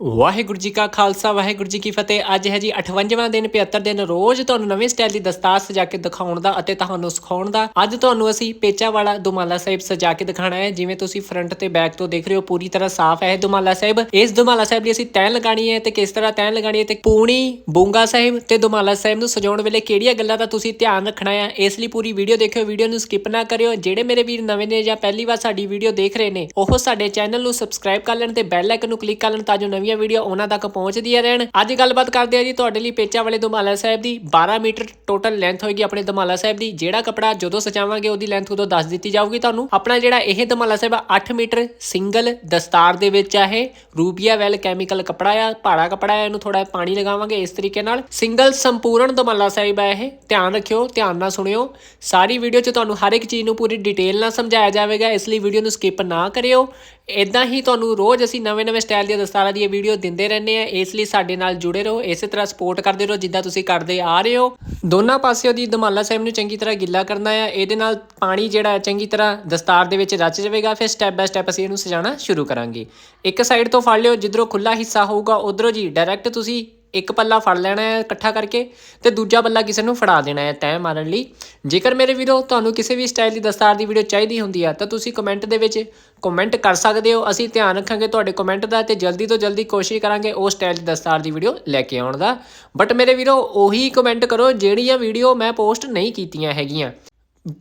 ਵਾਹਿਗੁਰੂ ਜੀ ਕਾ ਖਾਲਸਾ, ਵਾਹਿਗੁਰੂ ਜੀ ਕੀ ਫਤਿਹ। ਅੱਜ ਹੈ ਜੀ 58ਵਾਂ ਦਿਨ 75 ਦਿਨ ਰੋਜ਼ ਤੁਹਾਨੂੰ ਨਵੇਂ ਸਟਾਈਲ ਦੀ ਦਸਤਾਰ ਸਜਾ ਕੇ ਦਿਖਾਉਣ ਦਾ ਅਤੇ ਤੁਹਾਨੂੰ ਸਿਖਾਉਣ ਦਾ। ਅੱਜ ਤੁਹਾਨੂੰ ਅਸੀਂ ਪੇਚਾ ਵਾਲਾ ਦੁਮਾਲਾ ਸਾਹਿਬ ਸਜਾ ਕੇ ਦਿਖਾਣਾ ਹੈ। ਜਿਵੇਂ ਤੁਸੀਂ ਫਰੰਟ ਤੇ ਬੈਕ ਤੋਂ ਦੇਖ ਰਹੇ ਹੋ, ਪੂਰੀ ਤਰ੍ਹਾਂ ਸਾਫ਼ ਹੈ ਦੁਮਾਲਾ ਸਾਹਿਬ। ਇਸ ਦੁਮਾਲਾ ਸਾਹਿਬ ਲਈ ਅਸੀਂ ਤੈਨ ਲਗਾਣੀ ਹੈ ਤੇ ਕਿਸ ਤਰ੍ਹਾਂ ਤੈਨ ਲਗਾਣੀ ਹੈ ਤੇ ਪੂਣੀ ਬੂੰਗਾ ਸਾਹਿਬ ਤੇ ਦੁਮਾਲਾ ਸਾਹਿਬ ਨੂੰ ਸਜਾਉਣ ਵੇਲੇ ਕਿਹੜੀਆਂ ਗੱਲਾਂ ਦਾ ਤੁਸੀਂ ਧਿਆਨ ਰੱਖਣਾ ਹੈ, ਇਸ ਲਈ ਪੂਰੀ ਵੀਡੀਓ ਦੇਖਿਓ, ਵੀਡੀਓ ਨੂੰ ਸਕਿਪ ਨਾ ਕਰਿਓ। ਜਿਹੜੇ ਮੇਰੇ ਵੀਰ ਨਵੇਂ ਨੇ ਜਾਂ ਪਹਿਲੀ ਵਾਰ ਸਾਡੀ ਵੀਡੀਓ ਦੇਖ ਰਹੇ ਨੇ, ਉਹ ਸਾਡੇ ਚੈਨਲ ਨੂੰ ਸਬਸਕ੍ਰਾਈਬ ਕਰ ਲੈਣ ਤੇ ਬੈਲ ਆਈਕਨ ਨੂੰ ਕਲਿੱਕ ਕਰ ਲੈਣ ਤਾਂ ਜੋ ਨਵੀਂ ਨਵੀਆਂ ਵੀਡੀਓ ਉਹਨਾਂ ਤੱਕ ਪਹੁੰਚਦੀਆਂ ਰਹਿਣ। ਅੱਜ ਗੱਲਬਾਤ ਕਰਦੇ ਆ ਜੀ ਤੁਹਾਡੇ ਲਈ ਪੇਚਾ ਵਾਲੇ ਦੁਮਾਲਾ ਸਾਹਿਬ ਦੀ। 12 ਮੀਟਰ ਟੋਟਲ ਲੈਂਥ ਹੋਏਗੀ ਆਪਣੇ ਦੁਮਾਲਾ ਸਾਹਿਬ ਦੀ। ਜਿਹੜਾ ਕਪੜਾ ਜਦੋਂ ਸਜਾਵਾਂਗੇ ਉਹਦੀ ਲੈਂਥ ਉਦੋਂ ਦੱਸ ਦਿੱਤੀ ਜਾਊਗੀ ਤੁਹਾਨੂੰ। ਆਪਣਾ ਜਿਹੜਾ ਇਹ ਦੁਮਾਲਾ ਸਾਹਿਬ ਆ 8 ਮੀਟਰ ਸਿੰਗਲ ਦਸਤਾਰ ਦੇ ਵਿੱਚ ਆ ਇਹ। ਰੂਬੀਆ ਵੈਲ ਕੈਮੀਕਲ ਕਪੜਾ ਆ ਭਾੜਾ ਕਪੜਾ ਆ, ਇਹਨੂੰ ਥੋੜਾ ਪਾਣੀ ਲਗਾਵਾਂਗੇ ਇਸ ਤਰੀਕੇ ਨਾਲ। ਸਿੰਗਲ ਸੰਪੂਰਨ ਦੁਮਾਲਾ ਸਾਹਿਬ ਆ ਇਹ। ਧਿਆਨ ਰੱਖਿਓ, ਧਿਆਨ ਨਾਲ ਸੁਣਿਓ। ਸਾਰੀ ਵੀਡੀਓ 'ਚ ਤੁਹਾਨੂੰ ਹਰ ਇੱਕ ਚੀਜ਼ ਨੂੰ ਪੂਰੀ ਡਿਟੇਲ ਨਾਲ ਸਮਝਾਇਆ ਜਾਵੇਗਾ। ਇਸ ਲਈ ਵੀਡੀਓ ਨੂੰ ਸਕਿਪ ਨਾ ਕਰਿਓ। ਇਦਾਂ ਹੀ ਤੁਹਾਨੂੰ ਰੋਜ਼ ਅਸੀਂ ਨਵੇਂ-ਨਵੇਂ ਸਟਾਈਲ ਦੀਆਂ ਦਸਤਾਰਾਂ ਦੀਆਂ ਵੀਡੀਓ ਦਿੰਦੇ ਰਹਿੰਦੇ ਆ ਇਸ ਲਈ ਸਾਡੇ ਨਾਲ ਜੁੜੇ ਰਹੋ। ਇਸੇ ਤਰ੍ਹਾਂ ਸਪੋਰਟ ਕਰਦੇ ਰਹੋ ਜਿੱਦਾਂ ਤੁਸੀਂ ਕਰਦੇ ਆ ਰਹੇ ਹੋ। ਦੋਨਾਂ ਪਾਸਿਓ ਦੀ ਦਮਾਲਾ ਸਾਹਿਬ ਨੂੰ ਚੰਗੀ ਤਰ੍ਹਾਂ ਗਿੱਲਾ ਕਰਨਾ ਆ। ਇਹਦੇ ਨਾਲ ਪਾਣੀ ਜਿਹੜਾ ਹੈ ਚੰਗੀ ਤਰ੍ਹਾਂ ਦਸਤਾਰ ਦੇ ਵਿੱਚ ਰਚ ਜਾਵੇਗਾ। ਫਿਰ ਸਟੈਪ ਬਾय ਸਟੈਪ ਅਸੀਂ ਇਹਨੂੰ ਸਜਾਣਾ ਸ਼ੁਰੂ ਕਰਾਂਗੇ। ਇੱਕ ਸਾਈਡ ਤੋਂ ਫੜ ਲਿਓ। ਜਿੱਧਰੋਂ ਖੁੱਲਾ ਹਿੱਸਾ ਹੋਊਗਾ, ਉਧਰੋਂ ਜੀ ਡਾਇਰੈਕਟ ਤੁਸੀਂ ਇੱਕ ਪੱਲਾ ਫੜ ਲੈਣਾ ਹੈ ਇਕੱਠਾ ਕਰਕੇ ਤੇ ਦੂਜਾ ਪੱਲਾ ਕਿਸੇ ਨੂੰ ਫੜਾ ਦੇਣਾ ਹੈ ਤੈਅ ਮਾਰਨ ਲਈ। ਜੇਕਰ ਮੇਰੇ ਵੀਰੋ ਤੁਹਾਨੂੰ ਕਿਸੇ ਵੀ ਸਟਾਈਲ ਦੀ ਦਸਤਾਰ ਦੀ ਵੀਡੀਓ ਚਾਹੀਦੀ ਹੁੰਦੀ ਆ, ਤਾਂ ਤੁਸੀਂ ਕਮੈਂਟ ਦੇ ਵਿੱਚ ਕਮੈਂਟ ਕਰ ਸਕਦੇ ਹੋ। ਅਸੀਂ ਧਿਆਨ ਰੱਖਾਂਗੇ ਤੁਹਾਡੇ ਕਮੈਂਟ ਦਾ ਤੇ ਜਲਦੀ ਤੋਂ ਜਲਦੀ ਕੋਸ਼ਿਸ਼ ਕਰਾਂਗੇ ਉਹ ਸਟਾਈਲ ਦੀ ਦਸਤਾਰ ਦੀ ਵੀਡੀਓ ਲੈ ਕੇ ਆਉਣ ਦਾ। ਬਟ ਮੇਰੇ ਵੀਰੋ, ਉਹੀ ਕਮੈਂਟ ਕਰੋ ਜਿਹੜੀਆਂ ਵੀਡੀਓ ਮੈਂ ਪੋਸਟ ਨਹੀਂ ਕੀਤੀਆਂ ਹੈਗੀਆਂ।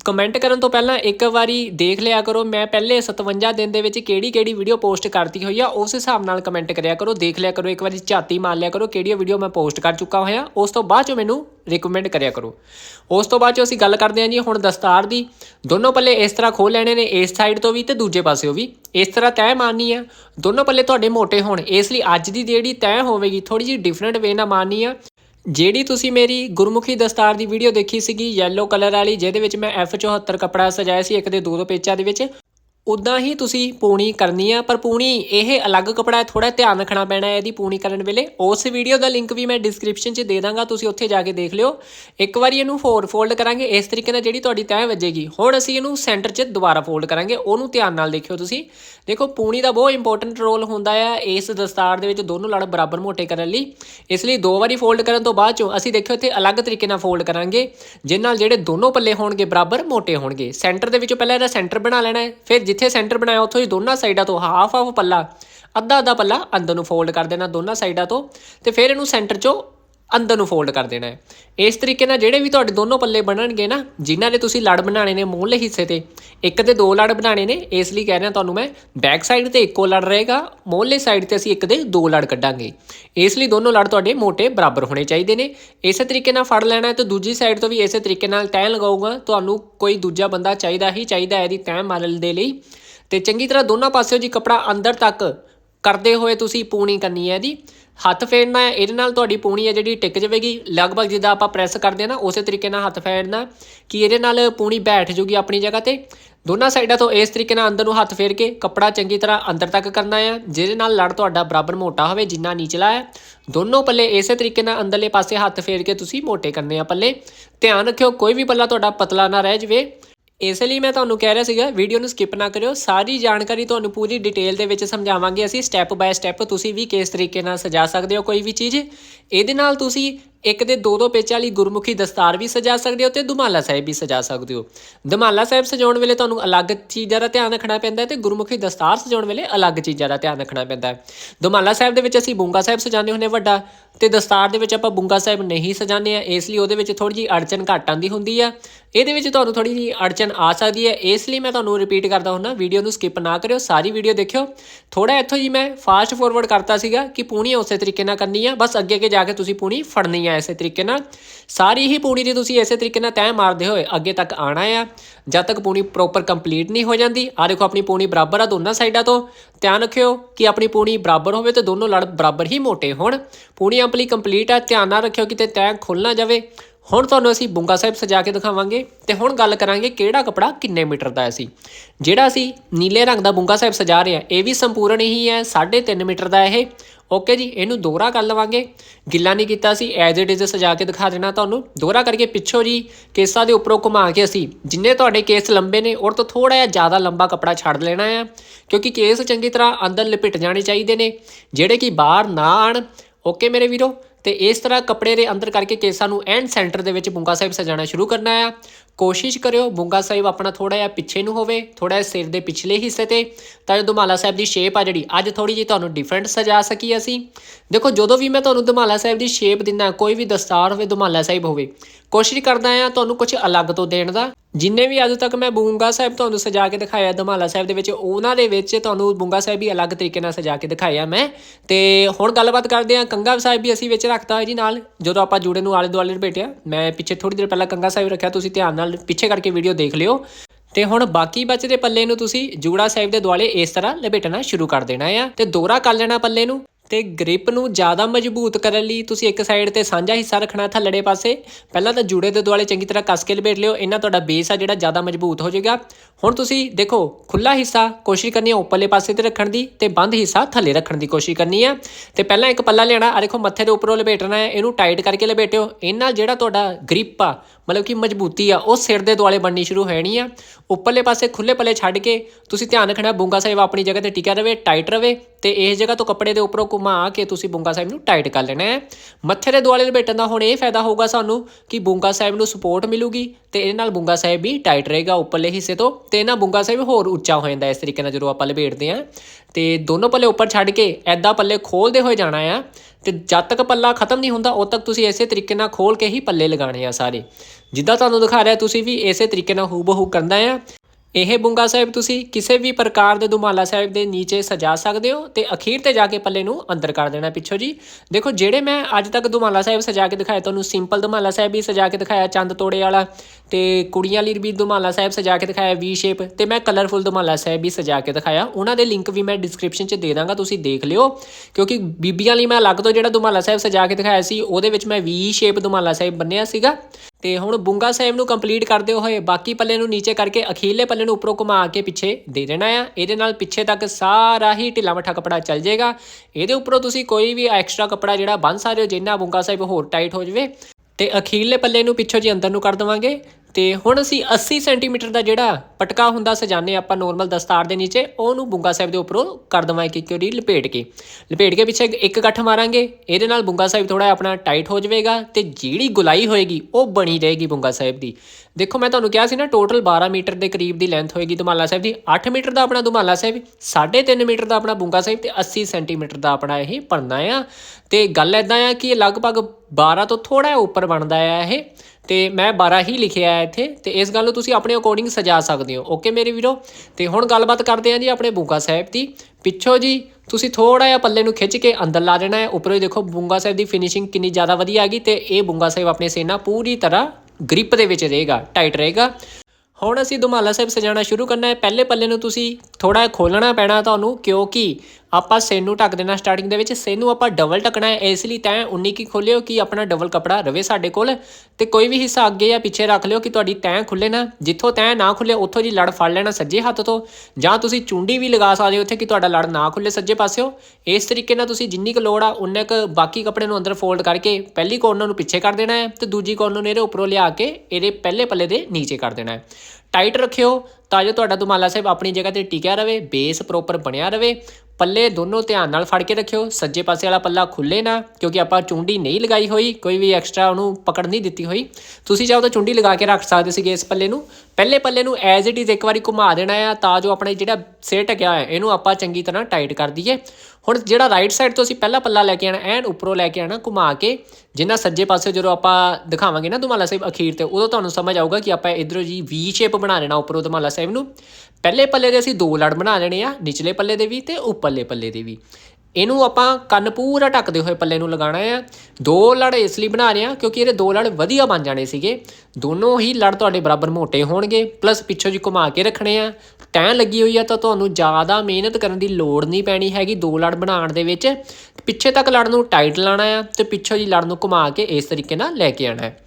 ਕਮੈਂਟ ਕਰਨ ਤੋਂ ਪਹਿਲਾਂ ਇੱਕ ਵਾਰੀ ਦੇਖ ਲਿਆ ਕਰੋ, ਮੈਂ ਪਹਿਲੇ 57 ਦਿਨ ਦੇ ਵਿੱਚ ਕਿਹੜੀ ਕਿਹੜੀ ਵੀਡੀਓ ਪੋਸਟ ਕਰਤੀ ਹੋਈ ਆ, ਉਸ ਹਿਸਾਬ ਨਾਲ ਕਮੈਂਟ ਕਰਿਆ ਕਰੋ, ਦੇਖ ਲਿਆ ਕਰੋ, ਇੱਕ ਵਾਰੀ ਝਾਤੀ ਮਾਰ ਲਿਆ ਕਰੋ ਕਿਹੜੀ ਵੀਡੀਓ ਮੈਂ ਪੋਸਟ ਕਰ ਚੁੱਕਾ ਹੋਇਆ, ਉਸ ਤੋਂ ਬਾਅਦ ਚ ਮੈਨੂੰ ਰਿਕਮੈਂਡ ਕਰਿਆ ਕਰੋ। ਉਸ ਤੋਂ ਬਾਅਦ ਚ ਅਸੀਂ ਗੱਲ ਕਰਦੇ ਹਾਂ ਜੀ ਹੁਣ ਦਸਤਾਰ ਦੀ, ਦੋਨੋਂ ਪੱਲੇ ਇਸ ਤਰ੍ਹਾਂ ਖੋਲ ਲੈਣੇ ਨੇ, ਇਸ ਸਾਈਡ ਤੋਂ ਵੀ ਤੇ ਦੂਜੇ ਪਾਸਿਓਂ ਵੀ, ਇਸ ਤਰ੍ਹਾਂ ਤੈਅ ਮਾਰਨੀ ਆ, ਦੋਨੋਂ ਪੱਲੇ ਤੁਹਾਡੇ ਮੋਟੇ ਹੋਣ, ਇਸ ਲਈ ਅੱਜ ਦੀ ਜਿਹੜੀ ਤੈਅ ਹੋਵੇਗੀ ਥੋੜੀ ਜਿਹੀ ਡਿਫਰੈਂਟ ਵੇ ਨਾਲ ਮਾਰਨੀ ਆ। ਜਿਹੜੀ ਤੁਸੀਂ ਮੇਰੀ ਗੁਰਮੁਖੀ ਦਸਤਾਰ ਦੀ ਵੀਡੀਓ ਦੇਖੀ ਸੀਗੀ ਯੈਲੋ ਕਲਰ ਵਾਲੀ, ਜਿਹਦੇ ਵਿੱਚ ਮੈਂ F74 ਕਪੜਾ ਸਜਾਇਆ ਸੀ, ਇੱਕ ਦੇ ਦੋ ਦੋ ਪੇਚਾਂ ਦੇ ਵਿੱਚ। ਉਦਾਂ ਹੀ ਤੁਸੀਂ ਪੂਣੀ ਕਰਨੀ ਆ, ਪਰ ਪੂਣੀ ਇਹ ਅਲੱਗ ਕਪੜਾ ਹੈ ਥੋੜਾ ਧਿਆਨ ਰੱਖਣਾ ਪੈਣਾ ਹੈ ਇਹਦੀ ਪੂਣੀ ਕਰਨ ਵੇਲੇ। ਉਸ ਵੀਡੀਓ ਦਾ ਲਿੰਕ ਵੀ ਮੈਂ ਡਿਸਕ੍ਰਿਪਸ਼ਨ 'ਚ ਦੇ ਦਾਂਗਾ, ਤੁਸੀਂ ਉੱਥੇ ਜਾ ਕੇ ਦੇਖ ਲਿਓ। ਇੱਕ ਵਾਰੀ ਇਹਨੂੰ ਫੋਰ ਫੋਲਡ ਕਰਾਂਗੇ, ਇਸ ਤਰੀਕੇ ਨਾਲ ਜਿਹੜੀ ਤੁਹਾਡੀ ਤੈਅ ਵੱਜੇਗੀ। ਹੁਣ ਅਸੀਂ ਇਹਨੂੰ ਸੈਂਟਰ 'ਚ ਦੁਬਾਰਾ ਫੋਲਡ ਕਰਾਂਗੇ, ਉਹਨੂੰ ਧਿਆਨ ਨਾਲ ਦੇਖਿਓ ਤੁਸੀਂ। ਦੇਖੋ, ਪੂਣੀ ਦਾ ਬਹੁਤ ਇੰਪੋਰਟੈਂਟ ਰੋਲ ਹੁੰਦਾ ਹੈ ਇਸ ਦਸਤਾਰ ਦੇ ਵਿੱਚ ਦੋਨੋਂ ਲੜ ਬਰਾਬਰ ਮੋਟੇ ਕਰਨ ਲਈ। ਇਸ ਲਈ ਦੋ ਵਾਰੀ ਫੋਲਡ ਕਰਨ ਤੋਂ ਬਾਅਦ ਚੋਂ ਅਸੀਂ ਦੇਖਿਓ ਇੱਥੇ ਅਲੱਗ ਤਰੀਕੇ ਨਾਲ ਫੋਲਡ ਕਰਾਂਗੇ ਜਿਸ ਨਾਲ ਜਿਹੜੇ ਦੋਨੋਂ ਪੱਲੇ ਹੋਣਗੇ ਬਰਾਬਰ, ਮੋਟੇ ਹੋਣਗੇ। ਸੈਂਟਰ ਦੇ ਵਿੱਚੋਂ ਪਹਿਲਾਂ ਇਹਦਾ ਸੈਂਟਰ ਬਣਾ ਲੈਣਾ ਹੈ, ਫਿਰ ਜਿੱਥੇ ਸੈਂਟਰ ਬਣਾਇਆ, ਉੱਥੋਂ ਹੀ ਦੋਨਾਂ ਸਾਈਡਾਂ ਤੋਂ ਹਾਫ ਹਾਫ ਪੱਲਾ ਅੱਧਾ ਅੱਧਾ ਪੱਲਾ ਅੰਦਰ ਨੂੰ ਫੋਲਡ ਕਰ ਦੇਣਾ ਦੋਨਾਂ ਸਾਈਡਾਂ ਤੋਂ ਤੇ ਫਿਰ ਇਹਨੂੰ ਸੈਂਟਰ 'ਚੋਂ ਅੰਦਰ ਨੂੰ ਫੋਲਡ ਕਰ ਦੇਣਾ ਹੈ। ਇਸ ਤਰੀਕੇ ਨਾਲ ਜਿਹੜੇ ਵੀ ਤੁਹਾਡੇ ਦੋਨੋਂ ਪੱਲੇ ਬਣਨਗੇ ਨਾ, ਜਿਨ੍ਹਾਂ ਦੇ ਤੁਸੀਂ ਲੜ ਬਣਾਣੇ ਨੇ ਮੂਹਰਲੇ ਹਿੱਸੇ ਤੇ, ਇੱਕ ਤੇ ਦੋ ਲੜ ਬਣਾਣੇ ਨੇ, ਇਸ ਲਈ ਕਹਿ ਰਿਹਾ ਤੁਹਾਨੂੰ ਮੈਂ ਬੈਕ ਸਾਈਡ ਤੇ ਇੱਕੋ ਲੜ ਰਹੇਗਾ, ਮੂਹਰਲੇ ਸਾਈਡ ਤੇ ਅਸੀਂ ਇੱਕ ਦੇ ਦੋ ਲੜ ਕੱਢਾਂਗੇ। ਇਸ ਲਈ ਦੋਨੋਂ ਲੜ ਤੁਹਾਡੇ ਮੋٹے ਬਰਾਬਰ ਹੋਣੇ ਚਾਹੀਦੇ ਨੇ। ਇਸੇ ਤਰੀਕੇ ਨਾਲ ਫੜ ਲੈਣਾ ਹੈ ਤੇ ਦੂਜੀ ਸਾਈਡ ਤੋਂ ਵੀ ਇਸੇ ਤਰੀਕੇ ਨਾਲ ਤੈਅ ਲਗਾਊਗਾ, ਤੁਹਾਨੂੰ ਕੋਈ ਦੂਜਾ ਬੰਦਾ ਚਾਹੀਦਾ ਹੀ ਚਾਹੀਦਾ ਹੈ ਇਹਦੀ ਤੈਅ ਮਾਰਨ ਦੇ ਲਈ। ਤੇ ਚੰਗੀ ਤਰ੍ਹਾਂ ਦੋਨਾਂ ਪਾਸਿਓਂ ਜੀ ਕਪੜਾ ਅੰਦਰ ਤੱਕ ਕਰਦੇ ਹੋਏ ਤੁਸੀਂ ਪੂਣੀ ਕਰਨੀ ਹੈ ਇਹਦੀ। ਹੱਥ ਫੇਰਨਾ ਹੈ, ਇਹਦੇ ਨਾਲ ਤੁਹਾਡੀ ਪੂਣੀ ਹੈ ਜਿਹੜੀ ਟਿਕ ਜਾਵੇਗੀ। ਲਗਭਗ ਜਿੱਦਾਂ ਆਪਾਂ ਪ੍ਰੈਸ ਕਰਦੇ ਆ ਨਾ, ਉਸੇ ਤਰੀਕੇ ਨਾਲ ਹੱਥ ਫੇਰਨਾ ਕਿ ਇਹਦੇ ਨਾਲ ਪੂਣੀ ਬੈਠ ਜੂਗੀ ਆਪਣੀ ਜਗ੍ਹਾ ਤੇ। ਦੋਨਾਂ ਸਾਈਡਾਂ ਤੋਂ ਇਸ ਤਰੀਕੇ ਨਾਲ ਅੰਦਰ ਨੂੰ ਹੱਥ ਫੇਰ ਕੇ ਕੱਪੜਾ ਚੰਗੀ ਤਰ੍ਹਾਂ ਅੰਦਰ ਤੱਕ ਕਰਨਾ ਹੈ, ਜਿਹਦੇ ਨਾਲ ਲੜ ਤੁਹਾਡਾ ਬਰਾਬਰ ਮੋਟਾ ਹੋਵੇ, ਜਿੰਨਾ ਨੀਚਲਾ ਹੈ। ਦੋਨੋਂ ਪੱਲੇ ਇਸੇ ਤਰੀਕੇ ਨਾਲ ਅੰਦਰਲੇ ਪਾਸੇ ਹੱਥ ਫੇਰ ਕੇ ਤੁਸੀਂ ਮੋਟੇ ਕਰਨੇ ਆ ਪੱਲੇ। ਧਿਆਨ ਰੱਖਿਓ, ਕੋਈ ਵੀ ਪੱਲਾ ਤੁਹਾਡਾ ਪਤਲਾ ਨਾ ਰਹਿ ਜਵੇ। ਇਸ ਲਈ ਮੈਂ ਤੁਹਾਨੂੰ ਕਹਿ ਰਿਹਾ ਸੀਗਾ ਵੀਡੀਓ ਨੂੰ ਸਕਿਪ ਨਾ ਕਰਿਓ। ਸਾਰੀ ਜਾਣਕਾਰੀ ਤੁਹਾਨੂੰ ਪੂਰੀ ਡਿਟੇਲ ਦੇ ਵਿੱਚ ਸਮਝਾਵਾਂਗੇ ਅਸੀਂ ਸਟੈਪ ਬਾਏ ਸਟੈਪ ਤੁਸੀਂ ਵੀ ਕਿਸ ਤਰੀਕੇ ਨਾਲ ਸਜਾ ਸਕਦੇ ਹੋ ਕੋਈ ਵੀ ਚੀਜ਼। ਇਹਦੇ ਨਾਲ ਤੁਸੀਂ ਇੱਕ ਦੇ ਦੋ ਦੋ ਪੇਚਾਂ ਵਾਲੀ ਗੁਰਮੁਖੀ ਦਸਤਾਰ ਵੀ ਸਜਾ ਸਕਦੇ ਹੋ ਤੇ ਦੁਮਾਲਾ ਸਾਹਿਬ ਵੀ ਸਜਾ ਸਕਦੇ ਹੋ। ਦੁਮਾਲਾ ਸਾਹਿਬ ਸਜਾਉਣ ਵੇਲੇ ਤੁਹਾਨੂੰ ਅਲੱਗ ਚੀਜ਼ਾਂ ਦਾ ਧਿਆਨ ਰੱਖਣਾ ਪੈਂਦਾ ਹੈ ਤੇ ਗੁਰਮੁਖੀ ਦਸਤਾਰ ਸਜਾਉਣ ਵੇਲੇ ਅਲੱਗ ਚੀਜ਼ਾਂ ਦਾ ਧਿਆਨ ਰੱਖਣਾ ਪੈਂਦਾ। ਹੈ ਦੁਮਾਲਾ ਸਾਹਿਬ ਦੇ ਵਿੱਚ ਅਸੀਂ ਬੂੰਗਾ ਸਾਹਿਬ ਸਜਾਉਂਦੇ ਹੁੰਦੇ ਵੱਡਾ। ਤੇ ਦਸਤਾਰ ਦੇ ਵਿੱਚ ਆਪਾਂ ਬੁੰਗਾ ਸਾਹਿਬ ਨਹੀਂ ਸਜਾਉਂਦੇ ਆ, ਇਸ ਲਈ ਉਹਦੇ ਵਿੱਚ ਥੋੜੀ ਜਿਹੀ ਅੜਚਨ ਘੱਟ ਆਂਦੀ ਹੁੰਦੀ ਆ। ਇਹਦੇ ਵਿੱਚ ਤੁਹਾਨੂੰ ਥੋੜੀ ਜਿਹੀ ਅੜਚਨ ਆ ਸਕਦੀ ਹੈ ਇਸ ਲਈ ਮੈਂ ਤੁਹਾਨੂੰ ਰਿਪੀਟ ਕਰਦਾ ਹੁੰਦਾ ਵੀਡੀਓ ਨੂੰ ਸਕਿਪ ਨਾ ਕਰਿਓ, ਸਾਰੀ ਵੀਡੀਓ ਦੇਖਿਓ। ਥੋੜਾ ਇੱਥੋਂ ਜੀ ਮੈਂ ਫਾਸਟ ਫੋਰਵਰਡ ਕਰਤਾ ਸੀਗਾ ਕਿ ਪੂਣੀ ਉਸੇ ਤਰੀਕੇ ਨਾਲ ਕਰਨੀ ਆ, ਬਸ ਅੱਗੇ ਅੱਗੇ ਜਾ ਕੇ ਤੁਸੀਂ ਪੂਣੀ ਫੜਨੀ ਆ ਇਸੇ ਤਰੀਕੇ ਨਾਲ। ਸਾਰੀ ਹੀ ਪੂਣੀ ਦੀ ਤੁਸੀਂ ਇਸੇ ਤਰੀਕੇ ਨਾਲ ਤੈਅ ਮਾਰਦੇ ਹੋਏ ਅੱਗੇ ਤੱਕ ਆਣਾ ਆ। ਜਦ ਤੱਕ ਪੂਣੀ ਪ੍ਰੋਪਰ ਕੰਪਲੀਟ ਨਹੀਂ ਹੋ ਜਾਂਦੀ ਆ ਦੇਖੋ ਆਪਣੀ ਪੂਣੀ ਬਰਾਬਰ ਆ ਦੋਨਾਂ ਸਾਈਡਾਂ ਤੋਂ। ਧਿਆਨ ਰੱਖਿਓ ਕਿ ਆਪਣੀ ਪੂਣੀ ਬਰਾਬਰ ਹੋਵੇ ਤੇ ਦੋਨੋਂ ਲੜ ਬਰਾਬਰ ਹੀ ਮੋਟੇ ਹੋਣ। ਪੂਣੀ ਅੰਪਲੀ ਕੰਪਲੀਟ ਆ, ਧਿਆਨ ਨਾਲ ਰੱਖਿਓ ਕਿਤੇ ਤੈਅ ਖੁੱਲ ਨਾ ਜਾਵੇ। ਹੁਣ ਤੁਹਾਨੂੰ ਅਸੀਂ ਬੁੰਗਾ ਸਾਹਿਬ ਸਜਾ ਕੇ ਦਿਖਾਵਾਂਗੇ ਤੇ ਹੁਣ ਗੱਲ ਕਰਾਂਗੇ ਕਿਹੜਾ ਕਪੜਾ ਕਿੰਨੇ ਮੀਟਰ ਦਾ ਹੈ ਅਸੀਂ। ਜਿਹੜਾ ਅਸੀਂ ਨੀਲੇ ਰੰਗ ਦਾ ਬੁੰਗਾ ਸਾਹਿਬ ਸਜਾ ਰਹੇ ਹਾਂ ਇਹ ਵੀ ਸੰਪੂਰਨ ਹੀ ਹੈ 3.5 ਮੀਟਰ ਦਾ ਇਹ। ਓਕੇ ਜੀ, ਇਹਨੂੰ ਦੋਹਰਾ ਕਰ ਲਵਾਂਗੇ। ਗਿੱਲਾ ਨਹੀਂ ਕੀਤਾ ਸੀ ਐਜ਼ ਇਟ ਇਜ਼ ਸਜਾ ਕੇ ਦਿਖਾ ਦੇਣਾ ਤੁਹਾਨੂੰ। ਦੋਹਰਾ ਕਰਕੇ ਪਿੱਛੋਂ ਜੀ, ਕੇਸਾਂ ਦੇ ਉੱਪਰੋਂ ਘੁਮਾ ਕੇ ਅਸੀਂ, ਜਿੰਨੇ ਤੁਹਾਡੇ ਕੇਸ ਲੰਬੇ ਨੇ, ਔਰ ਤੋਂ ਥੋੜਾ ਜਿਹਾ ਜ਼ਿਆਦਾ ਲੰਬਾ ਕੱਪੜਾ ਛੱਡ ਲੈਣਾ ਆ। ਕਿਉਂਕਿ ਕੇਸ ਚੰਗੀ ਤਰ੍ਹਾਂ ਅੰਦਰ ਲਪੇਟ ਜਾਣੇ ਚਾਹੀਦੇ ਨੇ, ਜਿਹੜੇ ਕਿ ਬਾਹਰ ਨਾ ਆਣ। ਓਕੇ ਮੇਰੇ ਵੀਰੋ? ਤੇ ਇਸ ਤਰ੍ਹਾਂ ਕੱਪੜੇ ਦੇ ਅੰਦਰ ਕਰਕੇ ਕੇਸਾਂ ਨੂੰ ਐਂਡ ਸੈਂਟਰ ਦੇ ਵਿੱਚ ਬੁੰਗਾ ਸਾਹਿਬ ਸਜਾਣਾ ਸ਼ੁਰੂ ਕਰਨਾ ਆ। ਕੋਸ਼ਿਸ਼ ਕਰਿਓ, ਬੁੰਗਾ ਸਾਹਿਬ ਆਪਣਾ ਥੋੜਾ ਜਿਹਾ ਪਿੱਛੇ ਨੂੰ ਹੋਵੇ ਥੋੜਾ ਜਿਹਾ ਸਿਰ ਦੇ ਪਿਛਲੇ ਹਿੱਸੇ ਤੇ। ਤਾਂ ਜੋ ਦੁਮਾਲਾ ਸਾਹਿਬ ਦੀ ਸ਼ੇਪ ਆ ਜਿਹੜੀ, ਅੱਜ ਥੋੜੀ ਜਿਹੀ ਤੁਹਾਨੂੰ ਡਿਫਰੈਂਟ ਸਜਾ ਸਕੀ ਅਸੀਂ। ਦੇਖੋ, ਜਦੋਂ ਵੀ ਮੈਂ ਤੁਹਾਨੂੰ ਦੁਮਾਲਾ ਸਾਹਿਬ ਦੀ ਸ਼ੇਪ ਦਿੰਦਾ, ਕੋਈ ਵੀ ਦਸਤਾਰ ਹੋਵੇ ਦੁਮਾਲਾ ਸਾਹਿਬ ਹੋਵੇ, ਕੋਸ਼ਿਸ਼ ਕਰਦਾ ਆ ਤੁਹਾਨੂੰ ਕੁਝ ਅਲੱਗ ਤੋਂ ਦੇਣ ਦਾ। ਜਿੰਨੇ ਵੀ ਅੱਜ ਤੱਕ ਮੈਂ ਬੂੰਗਾ ਸਾਹਿਬ ਤੁਹਾਨੂੰ ਸਜਾ ਕੇ ਦਿਖਾਇਆ ਦਮਾਲਾ ਸਾਹਿਬ ਦੇ ਵਿੱਚ, ਉਹਨਾਂ ਦੇ ਵਿੱਚ ਤੁਹਾਨੂੰ ਬੂੰਗਾ ਸਾਹਿਬ ਵੀ ਅਲੱਗ ਤਰੀਕੇ ਨਾਲ ਸਜਾ ਕੇ ਦਿਖਾਇਆ ਮੈਂ। ਤੇ ਹੁਣ ਗੱਲਬਾਤ ਕਰਦੇ ਹਾਂ, ਕੰਗਾ ਸਾਹਿਬ ਵੀ ਅਸੀਂ ਵਿੱਚ ਰੱਖਤਾ ਹੋਇਆ ਜੀ ਨਾਲ। ਜਦੋਂ ਆਪਾਂ ਜੂੜੇ ਨੂੰ ਆਲੇ ਦੁਆਲੇ ਲਪੇਟਿਆ ਮੈਂ ਪਿੱਛੇ ਥੋੜੀ ਦੇਰ ਪਹਿਲਾਂ ਕੰਗਾ ਸਾਹਿਬ ਰੱਖਿਆ, ਤੁਸੀਂ ਧਿਆਨ ਨਾਲ ਪਿੱਛੇ ਕਰਕੇ ਵੀਡੀਓ ਦੇਖ ਲਿਓ। ਤੇ ਹੁਣ ਬਾਕੀ ਬਚਦੇ ਪੱਲੇ ਨੂੰ ਤੁਸੀਂ ਜੂੜਾ ਸਾਹਿਬ ਦੇ ਦੁਆਲੇ ਇਸ ਤਰ੍ਹਾਂ ਲਪੇਟਣਾ ਸ਼ੁਰੂ ਕਰ ਦੇਣਾ ਆ। ਤੇ ਦੋਹਰਾ ਕਰ ਲੈਣਾ ਪੱਲੇ ਨੂੰ। ਤੇ ਗ੍ਰਿਪ ਨੂੰ ਜ਼ਿਆਦਾ ਮਜ਼ਬੂਤ ਕਰਨ ਲਈ ਤੁਸੀਂ ਇੱਕ ਸਾਈਡ ਤੇ ਸਾਂਝਾ ਹਿੱਸਾ ਰੱਖਣਾ ਥੱਲੜੇ ਪਾਸੇ। ਪਹਿਲਾਂ ਤਾਂ ਜੂੜੇ ਦੇ ਦੁਆਲੇ ਚੰਗੀ ਤਰ੍ਹਾਂ ਕੱਸ ਕੇ ਲਪੇਟ ਲਿਓ। ਇਹਨਾਂ ਤੁਹਾਡਾ ਬੇਸ ਆ ਜਿਹੜਾ ਜ਼ਿਆਦਾ ਮਜ਼ਬੂਤ ਹੋ ਜਾਏਗਾ। ਹੁਣ ਤੁਸੀਂ ਦੇਖੋ ਖੁੱਲਾ ਹਿੱਸਾ ਕੋਸ਼ਿਸ਼ ਕਰਨੀ ਹੈ ਉੱਪਰਲੇ ਪਾਸੇ ਤੇ ਰੱਖਣ ਦੀ ਤੇ ਬੰਦ ਹਿੱਸਾ ਥੱਲੇ ਰੱਖਣ ਦੀ ਕੋਸ਼ਿਸ਼ ਕਰਨੀ ਹੈ। ਤੇ ਪਹਿਲਾਂ ਇੱਕ ਪੱਲਾ ਲੈਣਾ ਆ ਦੇਖੋ, ਮੱਥੇ ਦੇ ਉੱਪਰੋਂ ਲਪੇਟਣਾ ਹੈ। ਇਹਨੂੰ ਟਾਈਟ ਕਰਕੇ ਲਪੇਟਿਓ। ਇਹਨਾਂ ਜਿਹੜਾ ਤੁਹਾਡਾ ਗ੍ਰਿਪ ਆ, ਮਤਲਬ ਕਿ ਮਜ਼ਬੂਤੀ ਆ, ਉਹ ਸਿਰ ਦੇ ਦੁਆਲੇ ਬਣਨੀ ਸ਼ੁਰੂ ਹੋਣੀ ਆ। ਉੱਪਰਲੇ ਪਾਸੇ ਖੁੱਲੇ ਪੱਲੇ ਛੱਡ ਕੇ ਤੁਸੀਂ ਧਿਆਨ ਰੱਖਣਾ, ਬੂੰਗਾ ਸਾਹਿਬ ਆਪਣੀ ਜਗ੍ਹਾ ਤੇ ਟਿਕਿਆ ਰਵੇ ਟਾਈਟ ਰਵੇ ਤੇ ਇਸ ਜਗ੍ਹਾ ਤੋਂ ਕੱਪੜੇ ਦੇ ਉੱਪਰੋਂ ਘੁਮਾ ਕੇ ਤੁਸੀਂ ਬੁੰਗਾ ਸਾਹਿਬ ਨੂੰ ਟਾਈਟ ਕਰ ਲੈਣਾ ਹੈ। ਮੱਥੇ ਦੇ ਦੁਆਲੇ ਲਪੇਟਣ ਦਾ ਹੁਣ ਇਹ ਫਾਇਦਾ ਹੋਊਗਾ ਸਾਨੂੰ ਕਿ ਬੁੰਗਾ ਸਾਹਿਬ ਨੂੰ ਸਪੋਰਟ ਮਿਲੂਗੀ ਤੇ ਇਹਦੇ ਨਾਲ ਬੁੰਗਾ ਸਾਹਿਬ ਵੀ ਟਾਈਟ ਰਹੇਗਾ ਉੱਪਰਲੇ ਹਿੱਸੇ ਤੋਂ ਤੇ ਇਹਨਾਂ ਬੁੰਗਾ ਸਾਹਿਬ ਹੋਰ ਉੱਚਾ ਹੋ ਜਾਂਦਾ ਇਸ ਤਰੀਕੇ ਨਾਲ ਜਦੋਂ ਆਪਾਂ ਲਪੇਟਦੇ ਆ ਤੇ ਦੋਨੋਂ ਪੱਲੇ ਉੱਪਰ ਛੱਡ ਕੇ ਐਦਾਂ ਪੱਲੇ ਖੋਲਦੇ ਹੋਏ ਜਾਣਾ ਆ ਤੇ ਜਦ ਤੱਕ ਪੱਲਾ ਖਤਮ ਨਹੀਂ ਹੁੰਦਾ ਉਦ ਤੱਕ ਤੁਸੀਂ ਇਸੇ ਤਰੀਕੇ ਨਾਲ ਖੋਲ ਕੇ ਹੀ ਪੱਲੇ ਲਗਾਣੇ ਆ ਸਾਰੇ। ਜਿੱਦਾਂ ਤੁਹਾਨੂੰ ਦਿਖਾ ਰਿਹਾ ਤੁਸੀਂ ਵੀ ਇਸੇ ਤਰੀਕੇ ਨਾਲ ਹੂਬਹੂ ਕਰਨਾ ਆ। ਇਹ ਬੁੰਗਾ ਸਾਹਿਬ ਤੁਸੀਂ ਕਿਸੇ ਵੀ ਪ੍ਰਕਾਰ ਦੇ ਦੁਮਾਲਾ ਸਾਹਿਬ ਦੇ ਨੀਚੇ ਸਜਾ ਸਕਦੇ ਹੋ ਤੇ ਅਖੀਰ ਤੇ ਜਾ ਕੇ ਪੱਲੇ ਨੂੰ ਅੰਦਰ ਕਰ ਦੇਣਾ ਪਿੱਛੋਂ ਜੀ। ਦੇਖੋ, ਜਿਹੜੇ ਮੈਂ ਅੱਜ ਤੱਕ ਦੁਮਾਲਾ ਸਾਹਿਬ ਸਜਾ ਕੇ ਦਿਖਾਇਆ, ਤੁਹਾਨੂੰ ਸਿੰਪਲ ਦੁਮਾਲਾ ਸਾਹਿਬ ਵੀ ਸਜਾ ਕੇ ਦਿਖਾਇਆ, ਚੰਦ ਤੋੜੇ ਵਾਲਾ ਤੇ ਕੁੜੀਆਂ ਲਈ ਵੀ ਦੁਮਾਲਾ ਸਾਹਿਬ ਸਜਾ ਕੇ ਦਿਖਾਇਆ ਵੀ ਸ਼ੇਪ ਤੇ ਮੈਂ ਕਲਰਫੁਲ ਦੁਮਾਲਾ ਸਾਹਿਬ ਵੀ ਸਜਾ ਕੇ ਦਿਖਾਇਆ। ਉਹਨਾਂ ਦੇ ਲਿੰਕ ਵੀ ਮੈਂ ਡਿਸਕ੍ਰਿਪਸ਼ਨ 'ਚ ਦੇ ਦਾਂਗਾ, ਤੁਸੀਂ ਦੇਖ ਲਿਓ। ਕਿਉਂਕਿ ਬੀਬੀਆਂ ਲਈ ਮੈਂ ਅਲੱਗ ਤੋਂ ਜਿਹੜਾ ਦੁਮਾਲਾ ਸਾਹਿਬ ਸਜਾ ਕੇ ਦਿਖਾਇਆ ਸੀ, ਉਹਦੇ ਵਿੱਚ ਮੈਂ ਵੀ ਸ਼ੇਪ ਦੁਮਾਲਾ ਸਾਹਿਬ ਬੰਨਿਆ ਸੀਗਾ। ਤੇ ਹੁਣ ਬੁੰਗਾ ਸਾਹਿਬ ਨੂੰ ਕੰਪਲੀਟ ਕਰਦੇ ਹੋਏ ਬਾਕੀ ਪੱਲੇ ਨੂੰ ਨੀਚੇ ਕਰਕੇ ਅਖੀਰਲੇ ਪੱਲੇ ਨੂੰ ਉੱਪਰੋਂ ਘੁਮਾ ਕੇ ਪਿੱਛੇ ਦੇ ਦੇਣਾ ਆ। ਇਹਦੇ ਨਾਲ ਪਿੱਛੇ ਤੱਕ ਸਾਰਾ ਹੀ ਢਿੱਲਾ ਮੱਠਾ ਕੱਪੜਾ ਚੱਲ ਜਾਏਗਾ। ਇਹਦੇ ਉੱਪਰੋਂ ਤੁਸੀਂ ਕੋਈ ਵੀ ਐਕਸਟਰਾ ਕੱਪੜਾ ਜਿਹੜਾ ਬੰਨ ਸਕਦੇ ਹੋ, ਜਿੰਨਾ ਬੁੰਗਾ ਸਾਹਿਬ ਹੋਰ ਟਾਈਟ ਹੋ ਜਾਵੇ ਤੇ ਅਖੀਰਲੇ ਪੱਲੇ ਨੂੰ ਪਿੱਛੋਂ ਜੀ ਅੰਦਰ ਨੂੰ ਕਰ ਦਵਾਂਗੇ। ਤੇ ਹੁਣ ਅਸੀਂ 80 ਸੈਂਟੀਮੀਟਰ ਦਾ ਜਿਹੜਾ ਪਟਕਾ ਹੁੰਦਾ ਸਜਾਨੇ ਆਪਾਂ ਨੋਰਮਲ ਦਸਤਾਰ ਦੇ ਨੀਚੇ, ਉਹਨੂੰ ਬੁੰਗਾ ਸਾਹਿਬ ਦੇ ਉੱਪਰੋਂ ਕਰ ਦਵਾਂਗੇ ਕਿ ਉਹਦੀ ਲਪੇਟ ਕੇ। ਲਪੇਟ ਕੇ ਪਿੱਛੇ ਇੱਕ ਇਕੱਠ ਮਾਰਾਂਗੇ, ਇਹਦੇ ਨਾਲ ਬੁੰਗਾ ਸਾਹਿਬ ਥੋੜਾ ਆਪਣਾ ਟਾਈਟ ਹੋ ਜਾਵੇਗਾ ਤੇ ਜਿਹੜੀ ਗੁਲਾਈ ਹੋਏਗੀ, ਉਹ ਬਣੀ ਰਹੇਗੀ ਬੁੰਗਾ ਸਾਹਿਬ ਦੀ। ਦੇਖੋ, ਮੈਂ ਤੁਹਾਨੂੰ ਕਿਹਾ ਸੀ ਨਾ ਟੋਟਲ 12 ਮੀਟਰ ਦੇ ਕਰੀਬ ਦੀ ਲੈਂਥ ਹੋਏਗੀ ਦੁਮਾਲਾ ਸਾਹਿਬ ਦੀ। 8 ਮੀਟਰ ਦਾ ਆਪਣਾ ਦੁਮਾਲਾ ਸਾਹਿਬ 3.5 ਮੀਟਰ ਦਾ ਆਪਣਾ ਬੁੰਗਾ ਸਾਹਿਬ ਤੇ 80 ਸੈਂਟੀਮੀਟਰ ਦਾ ਆਪਣਾ ਇਹ ਪੜਨਾ ਆ। ਤੇ ਗੱਲ ਐਦਾਂ ਆ ਕਿ ਇਹ ਲਗਭਗ 12 ਤੋਂ ਥੋੜਾ ਉੱਪਰ ਬਣਦਾ ਆ ਇਹ। ਤੇ ਮੈਂ 12 ਹੀ ਲਿਖਿਆ ਹੈ ਇੱਥੇ, ਤੇ ਇਸ ਗੱਲ ਨੂੰ ਤੁਸੀਂ ਆਪਣੇ ਅਕੋਰਡਿੰਗ ਸਜਾ ਸਕਦੇ ਹੋ। ਓਕੇ ਮੇਰੇ ਵੀਰੋ? ਤੇ ਹੁਣ ਗੱਲਬਾਤ ਕਰਦੇ ਹਾਂ ਜੀ ਆਪਣੇ ਬੂੰਗਾ ਸਾਹਿਬ ਦੀ। ਪਿੱਛੋਂ ਜੀ, ਤੁਸੀਂ ਥੋੜਾ ਜਿਹਾ ਪੱਲੇ ਨੂੰ ਖਿੱਚ ਕੇ ਅੰਦਰ ਲਾ ਦੇਣਾ ਹੈ। ਉੱਪਰੋਂ ਦੇਖੋ ਬੂੰਗਾ ਸਾਹਿਬ ਦੀ ਫਿਨਿਸ਼ਿੰਗ ਕਿੰਨੀ ਜ਼ਿਆਦਾ ਵਧੀਆ ਆ ਗਈ ਤੇ ਇਹ ਬੂੰਗਾ ਸਾਹਿਬ ਆਪਣੇ ਸੇਨਾ ਪੂਰੀ ਤਰ੍ਹਾਂ ਗ੍ਰਿਪ ਦੇ ਵਿੱਚ ਰਹੇਗਾ ਟਾਈਟ ਰਹੇਗਾ। ਹੁਣ ਅਸੀਂ ਦੁਮਾਲਾ ਸਾਹਿਬ ਸਜਾਣਾ ਸ਼ੁਰੂ ਕਰਨਾ ਹੈ। ਪਹਿਲੇ ਪੱਲੇ ਨੂੰ ਤੁਸੀਂ ਥੋੜਾ ਖੋਲਣਾ ਪੈਣਾ ਤੁਹਾਨੂੰ, ਕਿਉਂਕਿ ਆਪਾਂ ਸੇਨ ਨੂੰ ਢੱਕ ਦੇਣਾ ਸਟਾਰਟਿੰਗ ਦੇ ਵਿੱਚ, ਸੇਨ ਨੂੰ ਆਪਾਂ ਡਬਲ ਢੱਕਣਾ ਹੈ, ਇਸ ਲਈ ਤੈਂ 19 ਕੀ ਖੋਲਿਓ ਕਿ ਆਪਣਾ ਡਬਲ ਕਪੜਾ ਰਵੇ ਸਾਡੇ ਕੋਲ। ਤੇ ਕੋਈ ਵੀ ਹਿੱਸਾ ਅੱਗੇ ਜਾਂ ਪਿੱਛੇ ਰੱਖ ਲਿਓ ਕਿ ਤੁਹਾਡੀ ਤੈਂ ਖੁੱਲੇ ਨਾ, ਜਿੱਥੋਂ ਤੈਂ ਨਾ ਖੁੱਲੇ ਉੱਥੋਂ ਜੀ ਲੜ ਫੜ ਲੈਣਾ ਸੱਜੇ ਹੱਥ ਤੋਂ। ਜਾਂ ਤੁਸੀਂ ਚੁੰਡੀ ਵੀ ਲਗਾ ਸਕਦੇ ਹੋ ਉੱਥੇ ਕਿ ਤੁਹਾਡਾ ਲੜ ਨਾ ਖੁੱਲੇ ਸੱਜੇ ਪਾਸਿਓ। ਇਸ ਤਰੀਕੇ ਨਾਲ ਤੁਸੀਂ ਜਿੰਨੀ ਕੁ ਲੋੜ ਆ ਉਨੇ ਕੁ ਬਾਕੀ ਕੱਪੜੇ ਨੂੰ ਅੰਦਰ ਫੋਲਡ ਕਰਕੇ ਪਹਿਲੀ ਕੋਰਨਰ ਨੂੰ ਪਿੱਛੇ ਕਰ ਦੇਣਾ ਹੈ ਤੇ ਦੂਜੀ ਕੋਰਨਰ ਨੂੰ ਇਹਦੇ ਉੱਪਰੋਂ ਲਿਆ ਕੇ ਇਹਦੇ ਪਹਿਲੇ ਪੱਲੇ ਦੇ ਨੀਚੇ ਕਰ ਦੇਣਾ ਹੈ। ਟਾਈਟ ਰੱਖਿਓ ਤਾਂ ਜੋ ਤੁਹਾਡਾ ਦੁਮਾਲਾ ਸਾਹਿਬ ਆਪਣੀ ਜਗ੍ਹਾ ਤੇ ਟਿਕਿਆ ਰਵੇ ਬੇਸ ਪ੍ਰੋਪਰ ਬਣਿਆ ਰਵੇ ਪੱਲੇ ਦੋਨੋਂ ਧਿਆਨ ਨਾਲ ਫੜ ਕੇ ਰੱਖਿਓ। ਸੱਜੇ ਪਾਸੇ ਵਾਲਾ ਪੱਲਾ ਖੁੱਲੇ ਨਾ, ਕਿਉਂਕਿ ਆਪਾਂ ਚੁੰਡੀ ਨਹੀਂ ਲਗਾਈ ਹੋਈ, ਕੋਈ ਵੀ ਐਕਸਟਰਾ ਉਹਨੂੰ ਪਕੜ ਨਹੀਂ ਦਿੱਤੀ ਹੋਈ। ਤੁਸੀਂ ਚਾਹੋ ਤਾਂ ਚੁੰਡੀ ਲਗਾ ਕੇ ਰੱਖ ਸਕਦੇ ਸੀਗੇ ਇਸ ਪੱਲੇ ਨੂੰ। ਪਹਿਲੇ ਪੱਲੇ ਨੂੰ ਐਜ਼ ਇਟ ਇਜ਼ ਇੱਕ ਵਾਰੀ ਘੁਮਾ ਦੇਣਾ ਆ, ਤਾਂ ਜੋ ਆਪਣਾ ਜਿਹੜਾ ਸਿਰ ਟਕਿਆ ਹੋਇਆ, ਇਹਨੂੰ ਆਪਾਂ ਚੰਗੀ ਤਰ੍ਹਾਂ ਟਾਈਟ ਕਰ ਦਈਏ। ਹੁਣ ਜਿਹੜਾ ਰਾਈਟ ਸਾਈਡ ਤੋਂ ਅਸੀਂ ਪਹਿਲਾ ਪੱਲਾ ਲੈ ਕੇ ਆਣਾ ਐਨ ਉੱਪਰੋਂ ਲੈ ਕੇ ਆਣਾ ਘੁਮਾ ਕੇ, ਜਿੰਨਾ ਸੱਜੇ ਪਾਸੇ ਜਦੋਂ ਆਪਾਂ ਦਿਖਾਵਾਂਗੇ ਨਾ ਦੁਮਾਲਾ ਸਾਹਿਬ ਅਖੀਰ ਤੇ, ਉਦੋਂ ਤੁਹਾਨੂੰ ਸਮਝ ਆਊਗਾ ਕਿ ਆਪਾਂ ਇਧਰੋਂ ਜੀ ਵੀ ਸ਼ੇਪ ਬਣਾ ਲੈਣਾ ਉੱਪਰੋਂ ਦੁਮਾਲਾ ਸਾਹਿਬ ਨੂੰ। ਪਹਿਲੇ ਪੱਲੇ ਦੇ ਅਸੀਂ ਦੋ ਲੜ ਬਣਾ ਲੈਣੇ ਆ, ਨਿਚਲੇ ਪੱਲੇ ਦੇ ਵੀ ਤੇ ਉੱਪਰਲੇ ਪੱਲੇ ਦੇ ਵੀ। ਇਹਨੂੰ ਆਪਾਂ ਕੰਨ ਪੂਰਾ ਢੱਕਦੇ ਹੋਏ ਪੱਲੇ ਨੂੰ ਲਗਾਉਣਾ ਆ। ਦੋ ਲੜ ਇਸ ਲਈ ਬਣਾ ਰਹੇ ਆ ਕਿਉਂਕਿ ਇਹਦੇ ਦੋ ਲੜ ਵਧੀਆ ਬਣ ਜਾਣੇ ਸੀਗੇ। ਦੋਨੋਂ ਹੀ ਲੜ ਤੁਹਾਡੇ ਬਰਾਬਰ ਮੋਟੇ ਹੋਣਗੇ ਪਲੱਸ ਪਿੱਛੋਂ ਜੀ ਘੁਮਾ ਕੇ ਰੱਖਣੇ ਆ। ਟੈਂ ਲੱਗੀ ਹੋਈ ਆ ਤਾਂ ਤੁਹਾਨੂੰ ਜ਼ਿਆਦਾ ਮਿਹਨਤ ਕਰਨ ਦੀ ਲੋੜ ਨਹੀਂ ਪੈਣੀ ਹੈਗੀ ਦੋ ਲੜ ਬਣਾਉਣ ਦੇ ਵਿੱਚ। ਪਿੱਛੇ ਤੱਕ ਲੜ ਨੂੰ ਟਾਈਟ ਲਾਣਾ ਆ ਤੇ ਪਿੱਛੋਂ ਜੀ ਲੜ ਨੂੰ ਘੁਮਾ ਕੇ ਇਸ ਤਰੀਕੇ ਨਾਲ ਲੈ ਕੇ ਆਣਾ ਹੈ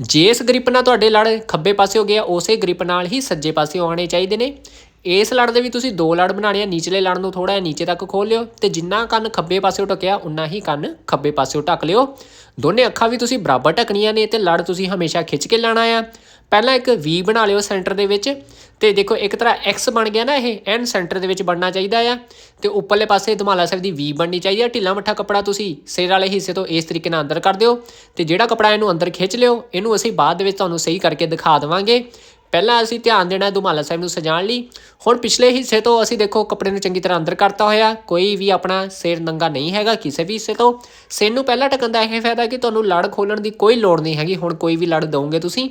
ਜਿਸ ਗ੍ਰਿਪ ਨਾਲ ਤੁਹਾਡੇ ਲੜ ਖੱਬੇ ਪਾਸੇ ਹੋ ਗਿਆ ਉਸੇ ਗ੍ਰਿਪ ਨਾਲ ਹੀ ਸੱਜੇ ਪਾਸੇ ਆਉਣੇ ਚਾਹੀਦੇ ਨੇ। ਇਸ ਲੜ ਦੇ ਵੀ ਤੁਸੀਂ ਦੋ ਲੜ ਬਣਾਣੇ ਆ, ਨੀਚਲੇ ਲੜ ਨੂੰ ਥੋੜਾ ਜਿਹਾ ਨੀਚੇ ਤੱਕ ਖੋਲ ਲਿਓ ਤੇ ਜਿੰਨਾ ਕੰਨ ਖੱਬੇ ਪਾਸਿਓਂ ਢਕਿਆ ਉਨਾ ਹੀ ਕੰਨ ਖੱਬੇ ਪਾਸਿਓਂ ਢੱਕ ਲਿਓ। ਦੋਨੇ ਅੱਖਾਂ ਵੀ ਤੁਸੀਂ ਬਰਾਬਰ ਢਕਣੀਆਂ ਨੇ ਤੇ ਲੜ ਤੁਸੀਂ ਹਮੇਸ਼ਾ ਖਿੱਚ ਕੇ ਲਾਣਾ ਆ। ਪਹਿਲਾਂ ਇੱਕ ਵੀ ਬਣਾ ਲਿਓ ਸੈਂਟਰ ਦੇ ਵਿੱਚ। ਤੇ ਦੇਖੋ, ਇੱਕ ਤਰ੍ਹਾਂ ਐਕਸ ਬਣ ਗਿਆ ਨਾ ਇਹ ਐਨ ਸੈਂਟਰ ਦੇ ਵਿੱਚ ਬਣਨਾ ਚਾਹੀਦਾ ਆ। ਤੇ ਉੱਪਰਲੇ ਪਾਸੇ ਧਮਾਲਾ ਸਾਹਿਬ ਦੀ ਵੀ ਬਣਨੀ ਚਾਹੀਦੀ ਆ। ਢਿੱਲਾ ਮੱਠਾ ਕੱਪੜਾ ਤੁਸੀਂ ਸਿਰ ਵਾਲੇ ਹਿੱਸੇ ਤੋਂ ਇਸ ਤਰੀਕੇ ਨਾਲ ਅੰਦਰ ਕਰ ਦਿਓ। ਤੇ ਜਿਹੜਾ ਕੱਪੜਾ ਇਹਨੂੰ ਅੰਦਰ ਖਿੱਚ ਲਿਓ, ਇਹਨੂੰ ਅਸੀਂ ਬਾਅਦ ਦੇ ਵਿੱਚ ਤੁਹਾਨੂੰ ਸਹੀ ਕਰਕੇ ਦਿਖਾ ਦੇਵਾਂਗੇ। ਪਹਿਲਾਂ ਅਸੀਂ ਧਿਆਨ ਦੇਣਾ ਦੁਮਾਲਾ ਸਾਹਿਬ ਨੂੰ ਸਜਾਉਣ ਲਈ। ਹੁਣ ਪਿਛਲੇ ਹਿੱਸੇ ਤੋਂ ਅਸੀਂ ਦੇਖੋ, ਕੱਪੜੇ ਨੂੰ ਚੰਗੀ ਤਰ੍ਹਾਂ ਅੰਦਰ ਕਰਤਾ ਹੋਇਆ। ਕੋਈ ਵੀ ਆਪਣਾ ਸਿਰ ਨੰਗਾ ਨਹੀਂ ਹੈਗਾ ਕਿਸੇ ਵੀ ਹਿੱਸੇ ਤੋਂ। ਸਿਰ ਨੂੰ ਪਹਿਲਾਂ ਟਕਣ ਦਾ ਇਹ ਫਾਇਦਾ ਕਿ ਤੁਹਾਨੂੰ ਲੜ ਖੋਲਣ ਦੀ ਕੋਈ ਲੋੜ ਨਹੀਂ ਹੈਗੀ। ਹੁਣ ਕੋਈ ਵੀ ਲੜ ਦਵੋਗੇ ਤੁਸੀਂ।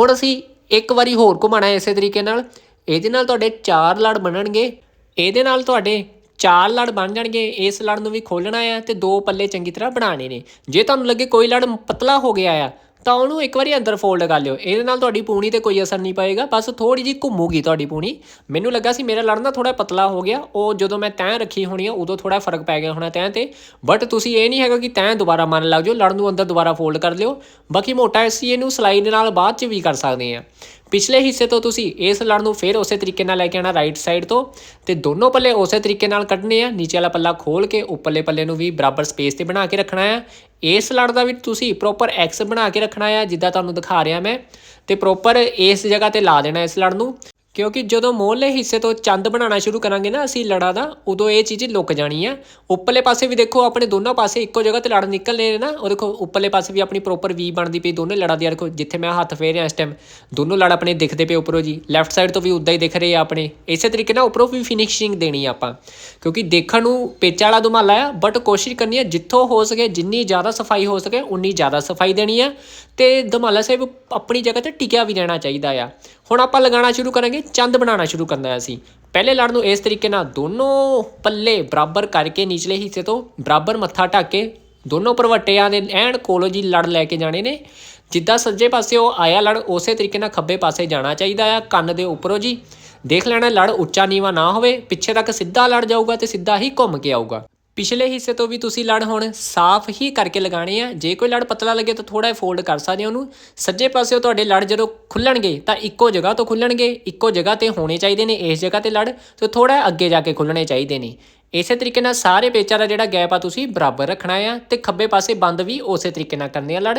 ਹੁਣ ਅਸੀਂ ਇੱਕ ਵਾਰੀ ਹੋਰ ਘੁਮਾਣਾ ਹੈ ਇਸੇ ਤਰੀਕੇ ਨਾਲ। ਇਹਦੇ ਨਾਲ ਤੁਹਾਡੇ ਚਾਰ ਲੜ ਬਣਨਗੇ। ਇਹਦੇ ਨਾਲ ਤੁਹਾਡੇ ਚਾਰ ਲੜ ਬਣ ਜਾਣਗੇ। ਇਸ ਲੜ ਨੂੰ ਵੀ ਖੋਲਣਾ ਆ ਤੇ ਦੋ ਪੱਲੇ ਚੰਗੀ ਤਰ੍ਹਾਂ ਬਣਾਉਣੇ ਨੇ। ਜੇ ਤੁਹਾਨੂੰ ਲੱਗੇ ਕੋਈ ਲੜ ਪਤਲਾ ਹੋ ਗਿਆ ਆ ਤਾਂ ਉਹਨੂੰ ਇੱਕ ਵਾਰੀ ਅੰਦਰ ਫੋਲਡ ਕਰ ਲਿਓ। ਇਹਦੇ ਨਾਲ ਤੁਹਾਡੀ ਪੂਣੀ ਤੇ ਕੋਈ ਅਸਰ ਨਹੀਂ ਪਏਗਾ। ਬਸ ਥੋੜੀ ਜੀ ਘੁੰਮੂਗੀ ਤੁਹਾਡੀ ਪੂਣੀ। ਮੈਨੂੰ ਲੱਗਾ ਸੀ ਮੇਰਾ ਲੜ ਨਾ ਥੋੜਾ ਪਤਲਾ ਹੋ ਗਿਆ। ਉਹ ਜਦੋਂ ਮੈਂ ਤੈਂ ਰੱਖੀ ਹੋਣੀ ਆ, ਉਦੋਂ ਥੋੜਾ ਫ਼ਰਕ ਪੈ ਗਿਆ ਹੋਣਾ ਤੈਂ ਤੇ। ਬਟ ਤੁਸੀਂ ਇਹ ਨਹੀਂ ਹੈਗਾ ਕਿ ਤੈਂ ਦੁਬਾਰਾ ਮੰਨ ਲੱਗ ਜਾਓ। ਲੜਨ ਨੂੰ ਅੰਦਰ ਦੁਬਾਰਾ ਫੋਲਡ ਕਰ ਲਿਓ। ਬਾਕੀ ਮੋਟਾ ਅਸੀਂ ਇਹਨੂੰ ਸਲਾਈ ਦੇ ਨਾਲ ਬਾਅਦ ਚ ਵੀ ਕਰ ਸਕਦੇ ਆ ਪਿਛਲੇ ਹਿੱਸੇ ਤੋਂ ਤੁਸੀਂ ਇਸ ਲੜ ਨੂੰ ਫਿਰ ਉਸੇ ਤਰੀਕੇ ਨਾਲ ਲੈ ਕੇ ਆਣਾ ਰਾਈਟ ਸਾਈਡ ਤੋਂ। ਤੇ ਦੋਨੋਂ ਪੱਲੇ ਉਸੇ ਤਰੀਕੇ ਨਾਲ ਕੱਢਨੇ ਆ। ਨੀਚੇ ਵਾਲਾ ਪੱਲਾ ਖੋਲ ਕੇ ਉੱਪਰਲੇ ਪੱਲੇ ਨੂੰ ਵੀ ਬਰਾਬਰ ਸਪੇਸ ਤੇ ਬਣਾ ਕੇ ਰੱਖਣਾ ਆ। ਇਸ ਲੜ ਦਾ ਵੀ ਤੁਸੀਂ ਪ੍ਰੋਪਰ ਐਕਸ ਬਣਾ ਕੇ ਰੱਖਣਾ ਆ, ਜਿੱਦਾਂ ਤੁਹਾਨੂੰ ਦਿਖਾ ਰਿਹਾ ਮੈਂ। ਤੇ ਪ੍ਰੋਪਰ ਇਸ ਜਗ੍ਹਾ ਤੇ ਲਾ ਦੇਣਾ ਇਸ ਲੜ ਨੂੰ। ਕਿਉਂਕਿ ਜਦੋਂ ਮੋਹਲੇ ਹਿੱਸੇ ਤੋਂ ਚੰਦ ਬਣਾਉਣਾ ਸ਼ੁਰੂ ਕਰਾਂਗੇ ਨਾ ਅਸੀਂ ਲੜਾ ਦਾ, ਉਦੋਂ ਇਹ ਚੀਜ਼ ਲੁਕ ਜਾਣੀ ਆ। ਉੱਪਰਲੇ ਪਾਸੇ ਵੀ ਦੇਖੋ ਆਪਣੇ ਦੋਨੋਂ ਪਾਸੇ ਇੱਕੋ ਜਗ੍ਹਾ ਤੇ ਲੜ ਨਿਕਲਨੇ ਨੇ ਨਾ, ਉਹ ਦੇਖੋ ਉੱਪਰਲੇ ਪਾਸੇ ਵੀ ਆਪਣੀ ਪ੍ਰੋਪਰ ਵੀ ਬਣਦੀ ਪਈ ਦੋਨੇ ਲੜਾ ਦੀ। ਦੇਖੋ ਜਿੱਥੇ ਮੈਂ ਹੱਥ ਫੇਰ ਰਿਹਾ ਇਸ ਟਾਈਮ ਦੋਨੋਂ ਲੜ ਆਪਣੇ ਦਿਖਦੇ ਪਏ ਉੱਪਰੋਂ ਜੀ। ਲੈਫਟ ਸਾਈਡ ਤੋਂ ਵੀ ਉਦਾਂ ਹੀ ਦਿਖ ਰਹੇ ਆ ਆਪਣੇ। ਇਸੇ ਤਰੀਕੇ ਨਾਲ ਉੱਪਰੋਂ ਵੀ ਫਿਨਿਸ਼ਿੰਗ ਦੇਣੀ ਆਪਾਂ। ਕਿਉਂਕਿ ਦੇਖਣ ਨੂੰ ਪੇਚਾ ਵਾਲਾ ਦੁਮਾਲਾ ਆ ਬਟ ਕੋਸ਼ਿਸ਼ ਕਰਨੀ ਹੈ ਜਿੱਥੋਂ ਹੋ ਸਕੇ, ਜਿੰਨੀ ਜ਼ਿਆਦਾ ਸਫ਼ਾਈ ਹੋ ਸਕੇ, ਉਨੀ ਜ਼ਿਆਦਾ ਸਫ਼ਾਈ ਦੇਣੀ ਆ। ਤੇ ਦੁਮਾਲਾ ਸਾਹਿਬ ਆਪਣੀ ਜਗ੍ਹਾ ਤੇ ਟਿਕਿਆ ਵੀ ਰਹਿਣਾ ਚਾਹੀਦਾ ਆ। ਹੁਣ ਆਪਾਂ ਲਗਾਉਣਾ ਸ਼ੁਰੂ ਕਰਾਂਗੇ, ਚੰਦ ਬਣਾਉਣਾ ਸ਼ੁਰੂ ਕਰਨਾ ਹੈ ਅਸੀਂ। ਪਹਿਲੇ ਲੜ ਨੂੰ ਇਸ ਤਰੀਕੇ ਨਾਲ ਦੋਨੋਂ ਪੱਲੇ ਬਰਾਬਰ ਕਰਕੇ ਨਿਚਲੇ ਹਿੱਸੇ ਤੋਂ ਬਰਾਬਰ ਮੱਥਾ ਢੱਕ ਕੇ ਦੋਨੋਂ ਪਰਵੱਟਿਆਂ ਦੇ ਐਨ ਕੋਲੋਂ ਜੀ ਲੜ ਲੈ ਕੇ ਜਾਣੇ ਨੇ। ਜਿੱਦਾਂ ਸੱਜੇ ਪਾਸੇ ਉਹ ਆਇਆ ਲੜ, ਉਸੇ ਤਰੀਕੇ ਨਾਲ ਖੱਬੇ ਪਾਸੇ ਜਾਣਾ ਚਾਹੀਦਾ ਆ, ਕੰਨ ਦੇ ਉੱਪਰੋਂ ਜੀ। ਦੇਖ ਲੈਣਾ ਲੜ ਉੱਚਾ ਨੀਵਾ ਨਾ ਹੋਵੇ, ਪਿੱਛੇ ਤੱਕ ਸਿੱਧਾ ਲੜ ਜਾਊਗਾ ਤੇ ਸਿੱਧਾ ਹੀ ਘੁੰਮ ਕੇ ਆਊਗਾ। ਪਿਛਲੇ ਹਿੱਸੇ ਤੋਂ ਵੀ ਤੁਸੀਂ ਲੜ ਹੁਣ ਸਾਫ਼ ਹੀ ਕਰਕੇ ਲਗਾਣੇ ਆ। ਜੇ ਕੋਈ ਲੜ ਪਤਲਾ ਲੱਗੇ ਤਾਂ ਥੋੜਾ ਫੋਲਡ ਕਰ ਸਕਦੇ ਹੋ ਉਹਨੂੰ। ਸੱਜੇ ਪਾਸਿਓਂ ਤੁਹਾਡੇ ਲੜ ਜਦੋਂ ਖੁੱਲਣਗੇ ਤਾਂ ਇੱਕੋ ਜਗ੍ਹਾ ਤੋਂ ਖੁੱਲਣਗੇ, ਇੱਕੋ ਜਗ੍ਹਾ ਤੇ ਹੋਣੇ ਚਾਹੀਦੇ ਨੇ, ਇਸ ਜਗ੍ਹਾ ਤੇ ਲੜ ਤੇ ਥੋੜਾ ਅੱਗੇ ਜਾ ਕੇ ਖੁੱਲਣੇ ਚਾਹੀਦੇ ਨੇ। ਇਸੇ ਤਰੀਕੇ ਨਾਲ ਸਾਰੇ ਪੇਚਾਂ ਦਾ ਜਿਹੜਾ ਗੈਪ ਆ ਤੁਸੀਂ ਬਰਾਬਰ ਰੱਖਣਾ ਆ ਤੇ ਖੱਬੇ ਪਾਸੇ ਬੰਦ ਵੀ ਉਸੇ ਤਰੀਕੇ ਨਾਲ ਕਰਨੇ ਆ ਲੜ।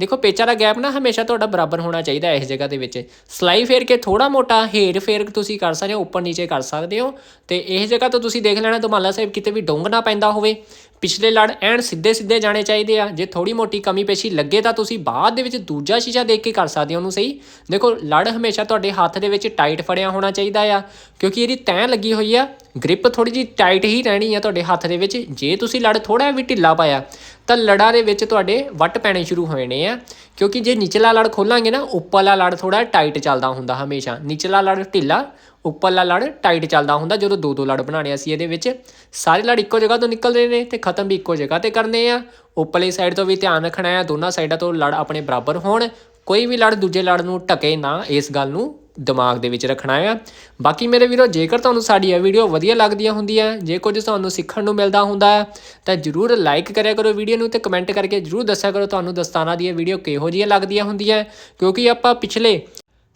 ਦੇਖੋ, ਪੇਚਾਂ ਦਾ ਗੈਪ ਨਾ ਹਮੇਸ਼ਾ ਤੁਹਾਡਾ ਬਰਾਬਰ ਹੋਣਾ ਚਾਹੀਦਾ ਇਸ ਜਗ੍ਹਾ ਦੇ ਵਿੱਚ। ਸਲਾਈ ਫੇਰ ਕੇ ਥੋੜਾ ਮੋਟਾ, ਹੇਰ ਫੇਰ ਤੁਸੀਂ ਕਰ ਸਕਦੇ ਹੋ, ਉੱਪਰ ਨੀਚੇ ਕਰ ਸਕਦੇ ਹੋ ਤੇ ਇਸ ਜਗ੍ਹਾ ਤੋਂ ਤੁਸੀਂ ਦੇਖ ਲੈਣਾ ਦੁਮਾਲਾ ਸਾਹਿਬ ਕਿਤੇ ਵੀ ਡੋਂਗ ਨਾ ਪੈਂਦਾ ਹੋਵੇ। ਪਿਛਲੇ ਲੜ ਐਨ ਸਿੱਧੇ ਸਿੱਧੇ ਜਾਣੇ ਚਾਹੀਦੇ ਆ। ਜੇ ਥੋੜੀ ਮੋਟੀ ਕਮੀ ਪੇਸ਼ੀ ਲੱਗੇ ਤਾਂ ਤੁਸੀਂ ਬਾਅਦ ਦੇ ਵਿੱਚ ਦੂਜਾ ਸ਼ੀਸ਼ਾ ਦੇਖ ਕੇ ਕਰ ਸਕਦੇ ਹੋ ਉਹਨੂੰ ਸਹੀ। ਦੇਖੋ, ਲੜ ਹਮੇਸ਼ਾ ਤੁਹਾਡੇ ਹੱਥ ਦੇ ਵਿੱਚ ਟਾਈਟ ਫੜਿਆ ਹੋਣਾ ਚਾਹੀਦਾ ਆ, ਕਿਉਂਕਿ ਇਹਦੀ ਤੈਅ ਲੱਗੀ ਹੋਈ ਆ। ਗ੍ਰਿਪ ਥੋੜੀ ਜੀ ਟਾਈਟ ਹੀ ਰਹਿਣੀ ਆ ਤੁਹਾਡੇ ਹੱਥ ਦੇ ਵਿੱਚ। ਜੇ ਤੁਸੀਂ ਲੜ ਥੋੜਾ ਵੀ ਢਿੱਲਾ ਪਾਇਆ, ਤਾਂ ਲੜਾਂ ਦੇ ਵਿੱਚ ਤੁਹਾਡੇ ਵੱਟ ਪੈਣੇ ਸ਼ੁਰੂ ਹੋ ਆ। ਕਿਉਂਕਿ ਜੇ ਨਿਚਲਾ ਲੜ ਖੋਲਾਂਗੇ ਨਾ, ਉੱਪਰਲਾ ਲੜ ਥੋੜਾ ਟਾਈਟ ਚੱਲਦਾ ਹੁੰਦਾ ਹਮੇਸ਼ਾ। ਨਿਚਲਾ ਲੜ ਢਿੱਲਾ ਉੱਪਰਲਾ ਲੜ ਟਾਈਟ ਚੱਲਦਾ ਹੁੰਦਾ, ਜਦੋਂ ਦੋ ਦੋ ਲੜ ਬਣਾਣੇ ਅਸੀਂ ਇਹਦੇ ਵਿੱਚ। ਸਾਰੇ ਲੜ ਇੱਕੋ ਜਗ੍ਹਾ ਤੋਂ ਨਿਕਲਦੇ ਨੇ ਤੇ ਖਤਮ ਵੀ ਇੱਕੋ ਜਗ੍ਹਾ ਤੇ ਕਰਨੇ ਆ। ਉੱਪਰਲੀ ਸਾਈਡ ਤੋਂ ਵੀ ਧਿਆਨ ਰੱਖਣਾ ਹੈ ਦੋਨਾਂ ਸਾਈਡਾਂ ਤੋਂ ਲੜ ਆਪਣੇ ਬਰਾਬਰ ਹੋਣ। ਕੋਈ ਵੀ ਲੜ ਦੂਜੇ ਲੜ ਨੂੰ ਢਕੇ ਨਾ, ਇਸ ਗੱਲ ਨੂੰ ਦਿਮਾਗ ਦੇ ਵਿੱਚ ਰੱਖਣਾ ਹੈ ਬਾਕੀ ਮੇਰੇ ਵੀਰੋ, ਜੇਕਰ ਤੁਹਾਨੂੰ ਸਾਡੀ ਇਹ ਵੀਡੀਓ ਵਧੀਆ ਲੱਗਦੀਆਂ ਹੁੰਦੀਆਂ, ਜੇ ਕੁਝ ਤੁਹਾਨੂੰ ਸਿੱਖਣ ਨੂੰ ਮਿਲਦਾ ਹੁੰਦਾ ਹੈ ਤਾਂ ਜਰੂਰ ਲਾਈਕ ਕਰਿਆ ਕਰੋ ਵੀਡੀਓ ਨੂੰ ਤੇ ਕਮੈਂਟ ਕਰਕੇ ਜਰੂਰ ਦੱਸਿਆ ਕਰੋ, ਤੁਹਾਨੂੰ ਦਸਤਾਨਾ ਦੀ ਇਹ ਵੀਡੀਓ ਕਿਹੋ ਜਿਹੀਆਂ ਲੱਗਦੀਆਂ ਹੁੰਦੀਆਂ। ਕਿਉਂਕਿ ਆਪਾਂ ਪਿਛਲੇ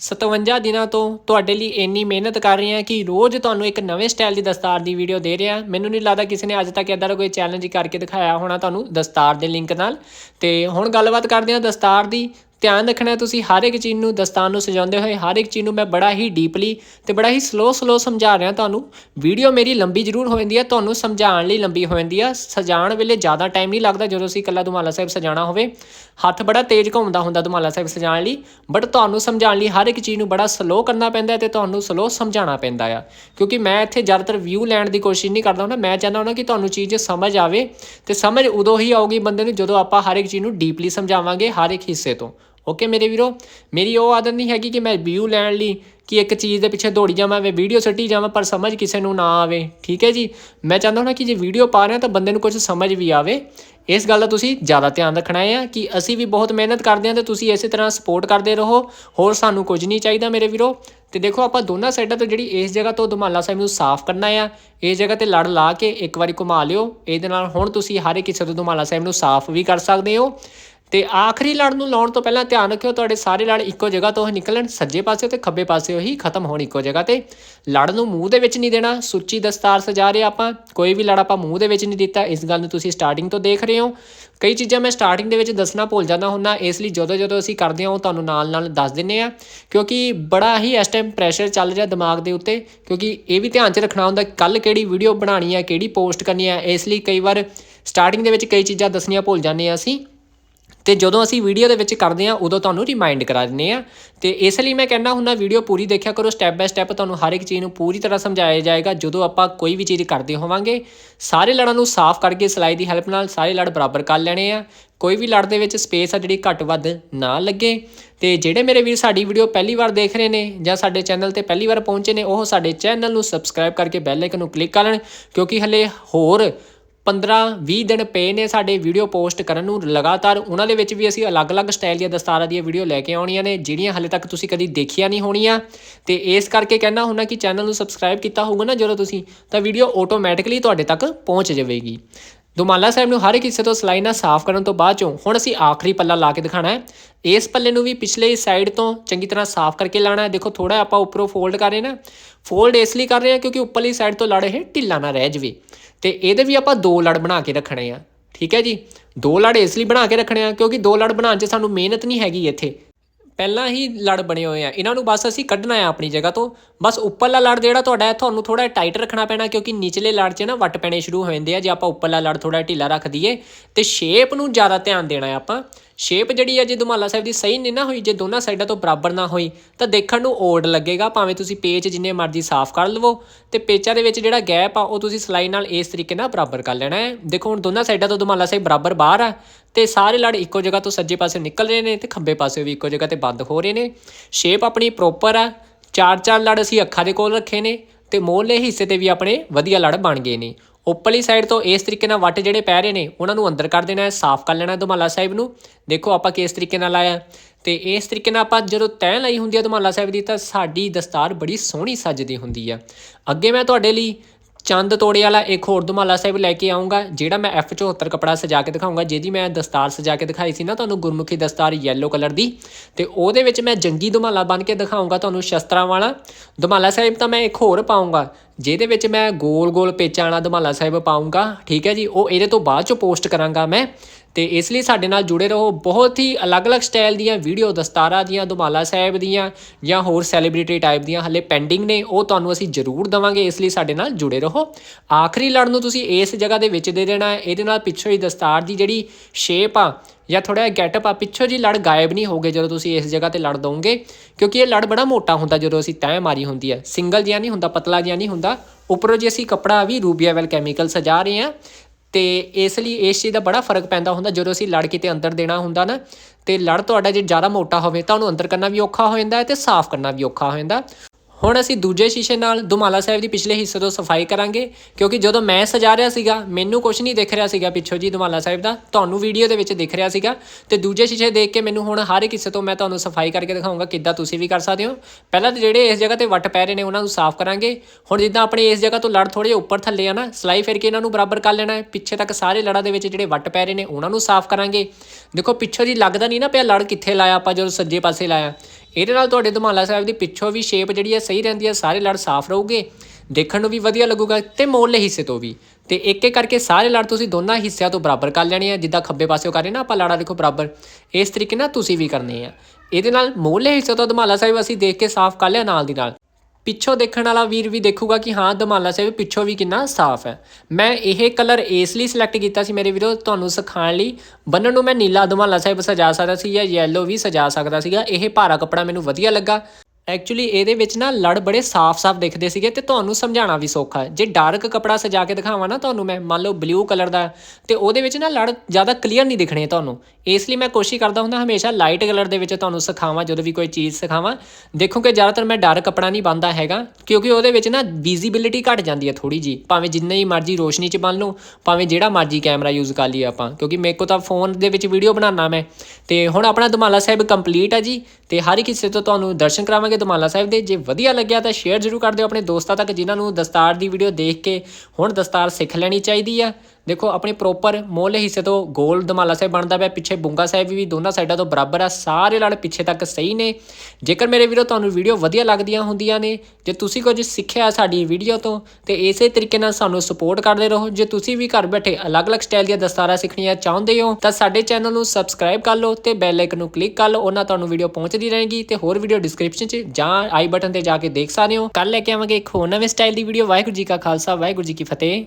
57 ਦਿਨਾਂ ਤੋਂ ਤੁਹਾਡੇ ਲਈ ਇੰਨੀ ਮਿਹਨਤ ਕਰ ਰਹੇ ਹਾਂ ਕਿ ਰੋਜ਼ ਤੁਹਾਨੂੰ ਇੱਕ ਨਵੇਂ ਸਟਾਈਲ ਦੀ ਦਸਤਾਰ ਦੀ ਵੀਡੀਓ ਦੇ ਰਿਹਾ। ਮੈਨੂੰ ਨਹੀਂ ਲੱਗਦਾ ਕਿਸੇ ਨੇ ਅੱਜ ਤੱਕ ਇਦਾਂ ਦਾ ਕੋਈ ਚੈਲੰਜ ਕਰਕੇ ਦਿਖਾਇਆ ਹੋਣਾ ਤੁਹਾਨੂੰ ਦਸਤਾਰ ਦੇ ਲਿੰਕ ਨਾਲ। ਤੇ ਹੁਣ ਗੱਲਬਾਤ ਕਰਦੇ ਹਾਂ ਦਸਤਾਰ ਦੀ। ਧਿਆਨ ਰੱਖਣਾ ਤੁਸੀਂ ਹਰ ਇੱਕ ਚੀਜ਼ ਨੂੰ, ਦਸਤਾਨ ਨੂੰ ਸਜਾਉਂਦੇ ਹੋਏ ਹਰ ਇੱਕ ਚੀਜ਼ ਨੂੰ ਮੈਂ ਬੜਾ ਹੀ ਡੀਪਲੀ ਤੇ ਬੜਾ ਹੀ ਸਲੋ ਸਲੋ ਸਮਝਾ ਰਿਹਾ ਤੁਹਾਨੂੰ। ਵੀਡੀਓ ਮੇਰੀ ਲੰਬੀ ਜ਼ਰੂਰ ਹੋ ਜਾਂਦੀ ਹੈ, ਤੁਹਾਨੂੰ ਸਮਝਾਉਣ ਲਈ ਲੰਬੀ ਹੋ ਜਾਂਦੀ ਹੈ। ਸਜਾਉਣ ਵੇਲੇ ਜ਼ਿਆਦਾ ਟਾਈਮ ਨਹੀਂ ਲੱਗਦਾ ਜਦੋਂ ਅਸੀਂ ਇਕੱਲਾ ਦੁਮਾਲਾ ਸਾਹਿਬ ਸਜਾਣਾ ਹੋਵੇ। ਹੱਥ ਬੜਾ ਤੇਜ਼ ਘੁੰਮਦਾ ਹੁੰਦਾ ਦੁਮਾਲਾ ਸਾਹਿਬ ਸਜਾਉਣ ਲਈ ਬਟ ਤੁਹਾਨੂੰ ਸਮਝਾਉਣ ਲਈ ਹਰ ਇੱਕ ਚੀਜ਼ ਨੂੰ ਬੜਾ ਸਲੋ ਕਰਨਾ ਪੈਂਦਾ ਹੈ ਤੇ ਤੁਹਾਨੂੰ ਸਲੋ ਸਮਝਾਉਣਾ ਪੈਂਦਾ ਆ। ਕਿਉਂਕਿ ਮੈਂ ਇੱਥੇ ਜ਼ਿਆਦਾਤਰ ਵਿਊ ਲੈਣ ਦੀ ਕੋਸ਼ਿਸ਼ ਨਹੀਂ ਕਰਦਾ ਹੁੰਦਾ, ਮੈਂ ਚਾਹੁੰਦਾ ਹੁੰਦਾ ਕਿ ਤੁਹਾਨੂੰ ਚੀਜ਼ ਸਮਝ ਆਵੇ ਤੇ ਸਮਝ ਉਦੋਂ ਹੀ ਆਊਗੀ ਬੰਦੇ ਨੂੰ ਜਦੋਂ ਆਪਾਂ ਹਰ ਇੱਕ ਚੀਜ਼ ਨੂੰ ਡੀਪਲੀ ਸਮਝਾਵਾਂਗੇ ਹਰ ਇੱਕ ਹਿੱਸੇ ਤੋਂ। ਓਕੇ ਮੇਰੇ ਵੀਰੋ, ਮੇਰੀ ਉਹ ਆਦਤ ਨਹੀਂ ਹੈਗੀ ਕਿ ਮੈਂ ਵਿਊ ਲੈਣ ਲਈ ਕਿ ਇੱਕ ਚੀਜ਼ ਦੇ ਪਿੱਛੇ ਦੌੜੀ ਜਾਵਾਂ ਵੇ ਵੀਡੀਓ ਸੱਟੀ ਜਾਵਾਂ, ਪਰ ਸਮਝ ਕਿਸੇ ਨੂੰ ਨਾ ਆਵੇ। ਠੀਕ ਹੈ ਜੀ? ਮੈਂ ਚਾਹੁੰਦਾ ਹਾਂ ਕਿ ਜੇ ਵੀਡੀਓ ਪਾ ਰਹੇ ਹਾਂ ਤਾਂ ਬੰਦੇ ਨੂੰ ਕੁਝ ਸਮਝ ਵੀ ਆਵੇ। ਇਸ ਗੱਲ ਦਾ ਤੁਸੀਂ ਜ਼ਿਆਦਾ ਧਿਆਨ ਰੱਖਣਾ ਹੈ ਕਿ ਅਸੀਂ ਵੀ ਬਹੁਤ ਮਿਹਨਤ ਕਰਦੇ ਹਾਂ ਤੇ ਤੁਸੀਂ ਇਸੇ ਤਰ੍ਹਾਂ ਸਪੋਰਟ ਕਰਦੇ ਰਹੋ। ਹੋਰ ਸਾਨੂੰ ਕੁਝ ਨਹੀਂ ਚਾਹੀਦਾ ਮੇਰੇ ਵੀਰੋ। ਤੇ ਦੇਖੋ, ਆਪਾਂ ਦੋਨਾਂ ਸਾਈਡਾਂ ਤੋਂ ਜਿਹੜੀ ਇਸ ਜਗ੍ਹਾ ਤੋਂ ਦੁਮਾਲਾ ਸਾਹਿਬ ਨੂੰ ਸਾਫ਼ ਕਰਨਾ ਆ ਇਸ ਜਗ੍ਹਾ ਤੇ ਲੜ ਲਾ ਕੇ ਇੱਕ ਵਾਰੀ ਘੁਮਾ ਲਿਓ। ਇਹਦੇ ਨਾਲ ਹੁਣ ਤੁਸੀਂ ਹਰ ਇੱਕ ਹਿੱਸੇ ਤੋਂ ਦੁਮਾਲਾ ਸਾਹਿਬ ਨੂੰ ਸਾਫ਼ ਵੀ ਕਰ ਸਕਦੇ ਹੋ। ਤੇ ਆਖਰੀ ਲੜ ਨੂੰ ਲਾਉਣ ਤੋਂ ਪਹਿਲਾਂ ਧਿਆਨ ਰੱਖਿਓ, ਤੁਹਾਡੇ ਸਾਰੇ ਲੜ ਇੱਕੋ ਜਗ੍ਹਾ ਤੋਂ ਹੀ ਨਿਕਲਣ, ਸੱਜੇ ਪਾਸੇ ਤੇ ਖੱਬੇ ਪਾਸੇ ਹੀ ਖਤਮ ਹੋਣ ਇੱਕੋ ਜਗ੍ਹਾ ਤੇ। ਲੜ ਨੂੰ ਮੂੰਹ ਦੇ ਵਿੱਚ ਨਹੀਂ ਦੇਣਾ, ਸੁੱਚੀ ਦਸਤਾਰ ਸਜਾ ਰਹੇ ਆਪਾਂ, ਕੋਈ ਵੀ ਲੜ ਆਪਾਂ ਮੂੰਹ ਦੇ ਵਿੱਚ ਨਹੀਂ ਦਿੱਤਾ, ਇਸ ਗੱਲ ਨੂੰ ਤੁਸੀਂ ਸਟਾਰਟਿੰਗ ਤੋਂ ਦੇਖ ਰਹੇ ਹੋ। ਕਈ ਚੀਜ਼ਾਂ ਮੈਂ ਸਟਾਰਟਿੰਗ ਦੇ ਵਿੱਚ ਦੱਸਣਾ ਭੁੱਲ ਜਾਂਦਾ ਹੁੰਦਾ, ਇਸ ਲਈ ਜਦੋਂ ਜਦੋਂ ਅਸੀਂ ਕਰਦੇ ਹਾਂ, ਉਹ ਤੁਹਾਨੂੰ ਨਾਲ ਨਾਲ ਦੱਸ ਦਿੰਨੇ ਆ ਕਿਉਂਕਿ ਬੜਾ ਹੀ ਇਸ ਟਾਈਮ ਪ੍ਰੈਸ਼ਰ ਚੱਲ ਰਿਹਾ ਦਿਮਾਗ ਦੇ ਉੱਤੇ, ਕਿਉਂਕਿ ਇਹ ਵੀ ਧਿਆਨ 'ਚ ਰੱਖਣਾ ਹੁੰਦਾ ਕੱਲ ਕਿਹੜੀ ਵੀਡੀਓ ਬਣਾਉਣੀ ਹੈ, ਕਿਹੜੀ ਪੋਸਟ ਕਰਨੀ ਹੈ, ਇਸ ਲਈ ਕਈ ਵਾਰ ਸਟਾਰਟਿੰਗ ਦੇ ਵਿੱਚ ਕਈ ਚੀਜ਼ਾਂ ਦੱਸਣੀਆਂ ਭੁੱਲ ਜਾਂਦੇ ਆ ਅਸੀਂ। ਤੇ ਜਦੋਂ ਅਸੀਂ ਵੀਡੀਓ ਦੇ ਵਿੱਚ ਕਰਦੇ ਆ ਉਦੋਂ ਤੁਹਾਨੂੰ ਰਿਮਾਈਂਡ ਕਰਾ ਦਿੰਨੇ ਆ ਤੇ ਇਸ ਲਈ ਮੈਂ ਕਹਿੰਦਾ ਹੁੰਦਾ ਵੀਡੀਓ ਪੂਰੀ ਦੇਖਿਆ ਕਰੋ ਸਟੈਪ ਬਾਏ ਸਟੈਪ ਤੁਹਾਨੂੰ ਹਰ ਇੱਕ ਚੀਜ਼ ਨੂੰ ਪੂਰੀ ਤਰ੍ਹਾਂ ਸਮਝਾਇਆ ਜਾਏਗਾ। ਜਦੋਂ ਆਪਾਂ ਕੋਈ ਵੀ ਚੀਜ਼ ਕਰਦੇ ਹੋਵਾਂਗੇ, ਸਾਰੇ ਲੜਾਂ ਨੂੰ ਸਾਫ਼ ਕਰਕੇ ਸਲਾਈ ਦੀ ਹੈਲਪ ਨਾਲ ਸਾਰੇ ਲੜ ਬਰਾਬਰ ਕਰ ਲੈਣੇ ਆ। ਕੋਈ ਵੀ ਲੜ ਦੇ ਵਿੱਚ ਸਪੇਸ ਆ ਜਿਹੜੀ ਘੱਟ ਵੱਧ ਨਾ ਲੱਗੇ। ਤੇ ਜਿਹੜੇ ਮੇਰੇ ਵੀਰ ਸਾਡੀ ਵੀਡੀਓ ਪਹਿਲੀ ਵਾਰ ਦੇਖ ਰਹੇ ਨੇ ਜਾਂ ਸਾਡੇ ਚੈਨਲ ਤੇ ਪਹਿਲੀ ਵਾਰ ਪਹੁੰਚੇ ਨੇ, ਉਹ ਸਾਡੇ ਚੈਨਲ ਨੂੰ ਸਬਸਕ੍ਰਾਈਬ ਕਰਕੇ ਬੈਲ ਆਈਕਨ ਨੂੰ ਕਲਿੱਕ ਕਰ ਲੈਣ, ਕਿਉਂਕਿ ਹਲੇ ਹੋਰ 15-20 ਦਿਨ ਪਏ ਨੇ ਸਾਡੇ ਵੀਡੀਓ ਪੋਸਟ ਕਰਨ ਨੂੰ, ਲਗਾਤਾਰ ਉਹਨਾਂ ਦੇ ਵਿੱਚ ਵੀ ਅਸੀਂ ਅਲੱਗ-ਅਲੱਗ ਸਟਾਈਲ ਦੀਆਂ ਦਸਤਾਰਾਂ ਦੀਆਂ ਵੀਡੀਓ ਲੈ ਕੇ ਆਉਣੀਆਂ ਨੇ, ਜਿਹੜੀਆਂ ਹਲੇ ਤੱਕ ਤੁਸੀਂ ਕਦੀ ਦੇਖੀਆਂ ਨਹੀਂ ਹੋਣੀਆਂ। ਤੇ ਇਸ ਕਰਕੇ ਕਹਿਣਾ ਹੁੰਦਾ ਕਿ ਚੈਨਲ ਨੂੰ ਸਬਸਕ੍ਰਾਈਬ ਕੀਤਾ ਹੋਊਗਾ ਨਾ ਜਦੋਂ ਤੁਸੀਂ, ਤਾਂ ਵੀਡੀਓ ਆਟੋਮੈਟਿਕਲੀ ਤੁਹਾਡੇ ਤੱਕ ਪਹੁੰਚ ਜਾਵੇਗੀ। ਦੁਮਾਲਾ ਸਾਹਿਬ ਨੂੰ ਹਰ ਇੱਕ ਹਿੱਸੇ ਤੋਂ ਸਲਾਈ ਨਾਲ ਸਾਫ਼ ਕਰਨ ਤੋਂ ਬਾਅਦ ਚੋਂ ਹੁਣ ਅਸੀਂ ਆਖਰੀ ਪੱਲਾ ਲਾ ਕੇ ਦਿਖਾਣਾ ਹੈ। ਇਸ ਪੱਲੇ ਨੂੰ ਵੀ ਪਿਛਲੇ ਸਾਈਡ ਤੋਂ ਚੰਗੀ ਤਰ੍ਹਾਂ ਸਾਫ਼ ਕਰਕੇ ਲਾਣਾ ਹੈ। ਦੇਖੋ ਥੋੜਾ ਆਪਾਂ ਉੱਪਰੋਂ ਫੋਲਡ ਕਰ ਰਹੇ ਨਾ। ਫੋਲਡ ਇਸ ਲਈ ਕਰ ਰਹੇ ਹਾਂ ਕਿਉਂਕਿ ਉੱਪਰਲੀ ਸਾਈਡ ਤੋਂ ਲੜ ਇਹ ਢਿੱਲਾ ਨਾ ਰਹਿ ਜਵੇ। ਤੇ ਇਹਦੇ ਵੀ ਆਪਾਂ ਦੋ ਲੜ ਬਣਾ ਕੇ ਰੱਖਣੇ ਆ। ਠੀਕ ਹੈ ਜੀ? ਦੋ ਲੜ ਇਸ ਲਈ ਬਣਾ ਕੇ ਰੱਖਣੇ ਆ ਕਿਉਂਕਿ ਦੋ ਲੜ ਬਣਾਉਣ 'ਚ ਸਾਨੂੰ ਮਿਹਨਤ ਨਹੀਂ ਹੈਗੀ ਇੱਥੇ। ਪਹਿਲਾਂ ਹੀ ਲੜ ਬਣੇ ਹੋਏ ਆ। ਇਹਨਾਂ ਨੂੰ ਬਸ ਅਸੀਂ ਕੱਢਣਾ ਆ ਆਪਣੀ ਜਗ੍ਹਾ ਤੋਂ। ਬਸ ਉੱਪਰਲਾ ਲੜ ਜਿਹੜਾ ਤੁਹਾਡਾ ਹੈ, ਤੁਹਾਨੂੰ ਥੋੜਾ ਟਾਈਟ ਰੱਖਣਾ ਪੈਣਾ, ਕਿਉਂਕਿ ਨਿਚਲੇ ਲੜ 'ਚ ਨਾ ਵੱਟ ਪੈਣੇ ਸ਼ੁਰੂ ਹੋ ਜਾਂਦੇ ਆ। ਜੇ ਆਪਾਂ ਉੱਪਰਲਾ ਲੜ ਥੋੜਾ ਢਿੱਲਾ ਰੱਖ ਦਈਏ, ਤੇ ਸ਼ੇਪ ਨੂੰ ਜ਼ਿਆਦਾ ਧਿਆਨ ਦੇਣਾ ਹੈ ਆਪਾਂ। ਸ਼ੇਪ ਜਿਹੜੀ ਹੈ ਜੇ ਦੁਮਾਲਾ ਸਾਹਿਬ ਦੀ ਸਹੀ ਨਹੀਂ ਨਾ ਹੋਈ, ਜੇ ਦੋਨਾਂ ਸਾਈਡਾਂ ਤੋਂ ਬਰਾਬਰ ਨਾ ਹੋਈ, ਤਾਂ ਦੇਖਣ ਨੂੰ ਓਡ ਲੱਗੇਗਾ। ਭਾਵੇਂ ਤੁਸੀਂ ਪੇਚ ਜਿੰਨੇ ਮਰਜ਼ੀ ਸਾਫ਼ ਕਰ ਲਵੋ, ਤੇ ਪੇਚਾਂ ਦੇ ਵਿੱਚ ਜਿਹੜਾ ਗੈਪ ਆ, ਉਹ ਤੁਸੀਂ ਸਲਾਈ ਨਾਲ ਇਸ ਤਰੀਕੇ ਨਾਲ ਬਰਾਬਰ ਕਰ ਲੈਣਾ ਹੈ। ਦੇਖੋ, ਹੁਣ ਦੋਨਾਂ ਸਾਈਡਾਂ ਤੋਂ ਦੁਮਾਲਾ ਸਾਹਿਬ ਬਰਾਬਰ ਬਾਹਰ ਆ, ਤੇ ਸਾਰੇ ਲੜ ਇੱਕੋ ਜਗ੍ਹਾ ਤੋਂ ਸੱਜੇ ਪਾਸੇ ਨਿਕਲ ਰਹੇ ਨੇ, ਤੇ ਖੱਬੇ ਪਾਸੇ ਵੀ ਇੱਕੋ ਜਗ੍ਹਾ ਤੇ ਬੰਦ ਹੋ ਰਹੇ ਨੇ। ਸ਼ੇਪ ਆਪਣੀ ਪ੍ਰੋਪਰ ਆ ਚਾਰ ਚਾਰ ਲੜ ਅਸੀਂ ਅੱਖਾਂ ਦੇ ਕੋਲ ਰੱਖੇ ਨੇ, ਤੇ ਮੋਹਲੇ ਹਿੱਸੇ ਤੇ ਵੀ ਆਪਣੇ ਵਧੀਆ ਲੜ ਬਣ ਗਏ ਨੇ। ਉੱਪਰਲੀ ਸਾਈਡ ਤੋਂ ਇਸ ਤਰੀਕੇ ਨਾਲ ਵੱਟ ਜਿਹੜੇ ਪੈ ਰਹੇ ਨੇ, ਉਹਨਾਂ ਨੂੰ ਅੰਦਰ ਕਰ ਦੇਣਾ ਹੈ, ਸਾਫ਼ ਕਰ ਲੈਣਾ ਦੁਮਾਲਾ ਸਾਹਿਬ ਨੂੰ। ਦੇਖੋ ਆਪਾਂ ਕਿਸ ਤਰੀਕੇ ਨਾਲ ਲਾਇਆ ਤੇ ਇਸ ਤਰੀਕੇ ਨਾਲ ਆਪਾਂ ਜਦੋਂ ਤੈਅ ਲਈ ਹੁੰਦੀ ਹੈ ਦੁਮਾਲਾ ਸਾਹਿਬ ਦੀ, ਤਾਂ ਸਾਡੀ ਦਸਤਾਰ ਬੜੀ ਸੋਹਣੀ ਸੱਜਦੀ ਹੁੰਦੀ ਆ। ਅੱਗੇ ਮੈਂ ਤੁਹਾਡੇ ਲਈ ਚੰਦ ਤੋੜੇ ਵਾਲਾ ਇੱਕ ਹੋਰ ਦੁਮਾਲਾ ਸਾਹਿਬ ਲੈ ਕੇ ਆਉਂਗਾ ਜਿਹੜਾ ਮੈਂ F74 ਕਪੜਾ ਸਜਾ ਕੇ ਦਿਖਾਉਂਗਾ ਜਿਹਦੀ ਮੈਂ ਦਸਤਾਰ ਸਜਾ ਕੇ ਦਿਖਾਈ ਸੀ ਨਾ ਤੁਹਾਨੂੰ ਗੁਰਮੁਖੀ ਦਸਤਾਰ ਯੈਲੋ ਕਲਰ ਦੀ, ਤੇ ਉਹਦੇ ਵਿੱਚ ਮੈਂ ਜੰਗੀ ਦੁਮਾਲਾ ਬਣ ਕੇ ਦਿਖਾਉਂਗਾ ਤੁਹਾਨੂੰ ਸ਼ਸਤਰਾਂ ਵਾਲਾ। ਦੁਮਾਲਾ ਸਾਹਿਬ ਤਾਂ ਮੈਂ ਇੱਕ ਹੋਰ ਪਾਉਂਗਾ ਜਿਹਦੇ ਵਿੱਚ ਮੈਂ ਗੋਲ ਗੋਲ ਪੇਚਾਂ ਵਾਲਾ ਦੁਮਾਲਾ ਸਾਹਿਬ ਪਾਉਂਗਾ ਠੀਕ ਹੈ ਜੀ, ਉਹ ਇਹਦੇ ਤੋਂ ਬਾਅਦ ਚ ਪੋਸਟ ਕਰਾਂਗਾ ਮੈਂ। ਤੇ ਇਸ ਲਈ ਸਾਡੇ ਨਾਲ ਜੁੜੇ ਰਹੋ। ਬਹੁਤ ਹੀ ਅਲੱਗ-ਅਲੱਗ ਸਟਾਈਲ ਦੀਆਂ ਵੀਡੀਓ, ਦਸਤਾਰਾਂ ਦੀਆਂ ਦੁਮਾਲਾ ਸਾਹਿਬ ਦੀਆਂ ਜਾਂ ਹੋਰ ਸੈਲੀਬ੍ਰਿਟੀ ਟਾਈਪ ਦੀਆਂ ਹਲੇ ਪੈਂਡਿੰਗ ਨੇ, ਉਹ ਤੁਹਾਨੂੰ ਅਸੀਂ ਜ਼ਰੂਰ ਦਵਾਂਗੇ। ਇਸ ਲਈ ਸਾਡੇ ਨਾਲ ਜੁੜੇ ਰਹੋ। ਆਖਰੀ ਲੜ ਨੂੰ ਤੁਸੀਂ ਇਸ ਜਗ੍ਹਾ ਦੇ ਵਿੱਚ ਦੇ ਦੇਣਾ ਹੈ। ਇਹਦੇ ਨਾਲ ਪਿੱਛੋਂ ਹੀ ਦਸਤਾਰ ਦੀ ਜਿਹੜੀ ਸ਼ੇਪ ਆ ਜਾਂ ਥੋੜਾ ਜਿਹਾ ਗੈਟਅਪ ਆ, ਪਿੱਛੋਂ ਜੀ ਲੜ ਗਾਇਬ ਨਹੀਂ ਹੋਗੇ ਜਦੋਂ ਤੁਸੀਂ ਇਸ ਜਗ੍ਹਾ ਤੇ ਲੜ ਦੋਗੇ ਕਿਉਂਕਿ ਇਹ ਲੜ ਬੜਾ ਮੋਟਾ ਹੁੰਦਾ ਜਦੋਂ ਅਸੀਂ ਤੈਅ ਮਾਰੀ ਹੁੰਦੀ ਹੈ। ਸਿੰਗਲ ਜਿਹਾ ਨਹੀਂ ਹੁੰਦਾ, ਪਤਲਾ ਜਿਹਾ ਨਹੀਂ ਹੁੰਦਾ। ਉੱਪਰੋਂ ਜੇ ਅਸੀਂ ਕਪੜਾ ਵੀ ਰੂਬੀਆ ਵੈਲ ਕੈਮੀਕਲ ਸਜਾ ਰਹੇ ਹਾਂ ਤੇ ਇਸ ਲਈ ਇਸ ਚੀਜ਼ ਦਾ ਬੜਾ ਫ਼ਰਕ ਪੈਂਦਾ ਹੁੰਦਾ, ਜਦੋਂ ਅਸੀਂ ਲੜ ਕਿਤੇ ਅੰਦਰ ਦੇਣਾ ਹੁੰਦਾ ਨਾ, ਤੇ ਲੜ ਤੁਹਾਡਾ ਜੇ ਜ਼ਿਆਦਾ ਮੋਟਾ ਹੋਵੇ ਤਾਂ ਉਹਨੂੰ ਅੰਦਰ ਕਰਨਾ ਵੀ ਔਖਾ ਹੋ ਜਾਂਦਾ ਹੈ ਤੇ ਸਾਫ਼ ਕਰਨਾ ਵੀ ਔਖਾ ਹੋ ਜਾਂਦਾ। ਹੁਣ ਅਸੀਂ ਦੂਜੇ ਸ਼ੀਸ਼ੇ ਨਾਲ ਦੁਮਾਲਾ ਸਾਹਿਬ ਦੀ ਪਿਛਲੇ ਹਿੱਸੇ ਤੋਂ ਸਫ਼ਾਈ ਕਰਾਂਗੇ, ਕਿਉਂਕਿ ਜਦੋਂ ਮੈਂ ਸਜਾ ਰਿਹਾ ਸੀਗਾ, ਮੈਨੂੰ ਕੁਝ ਨਹੀਂ ਦਿਖ ਰਿਹਾ ਸੀਗਾ ਪਿੱਛੋਂ ਜੀ ਦੁਮਾਲਾ ਸਾਹਿਬ ਦਾ। ਤੁਹਾਨੂੰ ਵੀਡੀਓ ਦੇ ਵਿੱਚ ਦਿਖ ਰਿਹਾ ਸੀਗਾ। ਤੇ ਦੂਜੇ ਸ਼ੀਸ਼ੇ ਦੇਖ ਕੇ ਮੈਨੂੰ ਹੁਣ ਹਰ ਇੱਕ ਹਿੱਸੇ ਤੋਂ ਮੈਂ ਤੁਹਾਨੂੰ ਸਫ਼ਾਈ ਕਰਕੇ ਦਿਖਾਉਂਗਾ ਕਿੱਦਾਂ ਤੁਸੀਂ ਵੀ ਕਰ ਸਕਦੇ ਹੋ। ਪਹਿਲਾਂ ਤਾਂ ਜਿਹੜੇ ਇਸ ਜਗ੍ਹਾ ਤੇ ਵੱਟ ਪੈ ਰਹੇ ਨੇ, ਉਹਨਾਂ ਨੂੰ ਸਾਫ਼ ਕਰਾਂਗੇ। ਹੁਣ ਜਿੱਦਾਂ ਆਪਣੇ ਇਸ ਜਗ੍ਹਾ ਤੋਂ ਲੜ ਥੋੜੇ ਜਿਹਾ ਉੱਪਰ ਥੱਲੇ ਆ ਨਾ, ਸਲਾਈ ਫਿਰ ਕੇ ਇਹਨਾਂ ਨੂੰ ਬਰਾਬਰ ਕਰ ਲੈਣਾ ਹੈ। ਪਿੱਛੇ ਤੱਕ ਸਾਰੇ ਲੜਾਂ ਦੇ ਵਿੱਚ ਜਿਹੜੇ ਵੱਟ ਪੈ ਰਹੇ ਨੇ, ਉਹਨਾਂ ਨੂੰ ਸਾਫ਼ ਕਰਾਂਗੇ। ਦੇਖੋ, ਪਿੱਛੋਂ ਜੀ ਲੱਗਦਾ ਨਹੀਂ ਨਾ ਪਿਆ ਲੜ ਕਿੱਥੇ ਲਾਇਆ, ਆਪਾਂ ਜਦੋਂ ਸੱਜੇ ਪਾਸੇ ਲਾਇਆ। ਇਹਦੇ ਨਾਲ ਤੁਹਾਡੇ ਦਮਾਲਾ ਸਾਹਿਬ ਦੀ ਪਿੱਛੋਂ ਵੀ ਸ਼ੇਪ ਜਿਹੜੀ ਹੈ ਸਹੀ ਰਹਿੰਦੀ ਹੈ, ਸਾਰੇ ਲੜ ਸਾਫ਼ ਰਹੂਗੇ, ਦੇਖਣ ਨੂੰ ਵੀ ਵਧੀਆ ਲੱਗੂਗਾ ਤੇ ਮੋਹਲੇ ਹਿੱਸੇ ਤੋਂ ਵੀ। ਤੇ ਇੱਕ ਇੱਕ ਕਰਕੇ ਸਾਰੇ ਲੜ ਤੁਸੀਂ ਦੋਨਾਂ ਹਿੱਸਿਆਂ ਤੋਂ ਬਰਾਬਰ ਕਰ ਲੈਣੇ ਆ, ਜਿੱਦਾਂ ਖੱਬੇ ਪਾਸਿਓ ਕਰ ਰਹੇ ਨਾ, ਆਪਾਂ ਲੜਾ ਦੇਖੋ ਬਰਾਬਰ। ਇਸ ਤਰੀਕੇ ਨਾਲ ਤੁਸੀਂ ਵੀ ਕਰਨੇ ਆ। ਇਹਦੇ ਨਾਲ ਮੋਹਲੇ ਹਿੱਸੇ ਤੋਂ ਦਮਾਲਾ ਸਾਹਿਬ ਅਸੀਂ ਦੇਖ ਕੇ ਸਾਫ਼ ਕਰ ਲਿਆ ਨਾਲ ਦੀ ਨਾਲ। ਪਿੱਛੋਂ ਦੇਖਣ ਵਾਲਾ ਵੀਰ ਵੀ ਦੇਖੂਗਾ ਕਿ ਹਾਂ ਦਮਾਲਾ ਸਾਹਿਬ ਪਿੱਛੋਂ ਵੀ ਕਿੰਨਾ ਸਾਫ਼ ਹੈ। ਮੈਂ ਇਹ ਕਲਰ ਇਸ ਲਈ ਸਿਲੈਕਟ ਕੀਤਾ ਸੀ ਮੇਰੇ ਵੀਰੋ ਤੁਹਾਨੂੰ ਸਿਖਾਉਣ ਲਈ। ਬੰਨਣ ਨੂੰ ਮੈਂ ਨੀਲਾ ਦਮਾਲਾ ਸਾਹਿਬ ਸਜਾ ਸਕਦਾ ਸੀ ਜਾਂ ਯੈਲੋ ਵੀ ਸਜਾ ਸਕਦਾ ਸੀਗਾ। ਇਹ ਭਾਰਾ ਕੱਪੜਾ ਮੈਨੂੰ ਵਧੀਆ ਲੱਗਾ। ਐਕਚੁਅਲੀ ਇਹਦੇ ਵਿੱਚ ਨਾ ਲੜ ਬੜੇ ਸਾਫ਼-ਸਾਫ਼ ਦਿਖਦੇ ਸੀਗੇ ਤੇ ਤੁਹਾਨੂੰ ਸਮਝਾਉਣਾ ਵੀ ਸੌਖਾ ਜੇ ਡਾਰਕ ਕਪੜਾ ਸਜਾ ਕੇ ਦਿਖਾਵਾਂ ਨਾ ਤੁਹਾਨੂੰ ਮੈਂ, ਮੰਨ ਲਓ ਬਲੂ ਕਲਰ ਦਾ, ਤੇ ਉਹਦੇ ਵਿੱਚ ਨਾ ਲੜ ਜ਼ਿਆਦਾ ਕਲੀਅਰ ਨਹੀਂ ਦਿਖਣੇ ਤੁਹਾਨੂੰ। ਇਸ ਲਈ ਮੈਂ ਕੋਸ਼ਿਸ਼ ਕਰਦਾ ਹੁੰਦਾ ਹਮੇਸ਼ਾ ਲਾਈਟ ਕਲਰ ਦੇ ਵਿੱਚ ਤੁਹਾਨੂੰ ਸਿਖਾਵਾਂ, ਜਦੋਂ ਵੀ ਕੋਈ ਚੀਜ਼ ਸਿਖਾਵਾਂ। ਦੇਖੋ ਕਿ ਜ਼ਿਆਦਾਤਰ ਮੈਂ ਡਾਰਕ ਕਪੜਾ ਨਹੀਂ ਬੰਨਦਾ ਹੈਗਾ, ਕਿਉਂਕਿ ਉਹਦੇ ਵਿੱਚ ਨਾ ਵਿਜ਼ਿਬਿਲਿਟੀ ਘਟ ਜਾਂਦੀ ਹੈ ਥੋੜੀ ਜੀ ਭਾਵੇਂ ਜਿੰਨੇ ਹੀ ਮਰਜ਼ੀ ਰੋਸ਼ਨੀ 'ਚ ਬੰਨ ਲਓ, ਭਾਵੇਂ ਜਿਹੜਾ ਮਰਜ਼ੀ ਕੈਮਰਾ ਯੂਜ਼ ਕਰ ਲਈਏ ਆਪਾਂ, ਕਿਉਂਕਿ ਮੇਰੇ ਕੋ ਤਾਂ ਫੋਨ ਦੇ ਵਿੱਚ ਵੀਡੀਓ ਬਣਾਉਣਾ ਮੈਂ। ਤੇ ਹੁਣ ਆਪਣਾ ਦਮਾਲਾ ਸਾਹਿਬ ਕੰਪਲੀਟ ਆ ਜੀ। ਤੇ ਹਰ ਇੱਕ ਹਿੱਸੇ ਤੋਂ ਤੁਹਾਨੂੰ ਦਰਸ਼ਨ ਕਰਾਵਾਂਗੇ ਦਮਾਲਾ ਸਾਹਿਬ ਦੇ। ਜੇ ਵਧੀਆ ਲੱਗਿਆ ਤਾਂ ਸ਼ੇਅਰ ਜ਼ਰੂਰ ਕਰ ਦਿਓ ਆਪਣੇ ਦੋਸਤਾਂ ਤੱਕ, ਜਿਨ੍ਹਾਂ ਨੂੰ ਦਸਤਾਰ ਦੀ ਵੀਡੀਓ ਦੇਖ ਕੇ ਹੁਣ ਦਸਤਾਰ ਸਿੱਖ ਲੈਣੀ ਚਾਹੀਦੀ ਆ। ਦੇਖੋ, ਆਪਣੇ ਪ੍ਰੋਪਰ ਮੋਹਲੇ ਹਿੱਸੇ ਤੋਂ ਗੋਲ ਦਮਾਲਾ ਸਾਹਿਬ ਬਣਦਾ ਪਿਆ, ਪਿੱਛੇ ਬੁੰਗਾ ਸਾਹਿਬ ਵੀ ਦੋਨਾਂ ਸਾਈਡਾਂ ਤੋਂ ਬਰਾਬਰ ਆ, ਸਾਰੇ ਲੜ ਪਿੱਛੇ ਤੱਕ ਸਹੀ ਨੇ। ਜੇਕਰ ਮੇਰੇ ਵੀਰੋ ਤੁਹਾਨੂੰ ਵੀਡੀਓ ਵਧੀਆ ਲੱਗਦੀਆਂ ਹੁੰਦੀਆਂ ਨੇ, ਜੇ ਤੁਸੀਂ ਕੁਝ ਸਿੱਖਿਆ ਸਾਡੀ ਵੀਡੀਓ ਤੋਂ, ਤੇ ਇਸੇ ਤਰੀਕੇ ਨਾਲ ਸਾਨੂੰ ਸਪੋਰਟ ਕਰਦੇ ਰਹੋ। ਜੇ ਤੁਸੀਂ ਵੀ ਘਰ ਬੈਠੇ ਅਲੱਗ-ਅਲੱਗ ਸਟਾਈਲ ਦੀਆਂ ਦਸਤਾਰਾਂ ਸਿੱਖਣੀਆਂ ਚਾਹੁੰਦੇ ਹੋ, ਤਾਂ ਸਾਡੇ ਚੈਨਲ ਨੂੰ ਸਬਸਕ੍ਰਾਈਬ ਕਰ ਲਓ ਤੇ ਬੈਲ ਆਈਕਨ ਨੂੰ ਕਲਿੱਕ ਕਰ ਲਓ, ਉਹਨਾਂ ਤੁਹਾਨੂੰ ਵੀਡੀਓ ਪਹੁੰਚਦੀ ਰਹੇਗੀ। ਤੇ ਹੋਰ ਵੀਡੀਓ ਡਿਸਕ੍ਰਿਪਸ਼ਨ 'ਚ ਜਾਂ ਆਈ ਬਟਨ ਤੇ ਜਾ ਕੇ ਦੇਖ ਸਕਦੇ ਹੋ। ਕੱਲ ਲੈ ਕੇ ਆਵਾਂਗੇ ਇੱਕ ਹੋਰ ਨਵੇਂ ਸਟਾਈਲ ਦੀ ਵੀਡੀਓ ਵਾਹਿਗੁਰੂ ਜੀ ਕਾ ਖਾਲਸਾ, ਵਾਹਿਗੁਰੂ ਜੀ ਕੀ ਫਤਿਹ।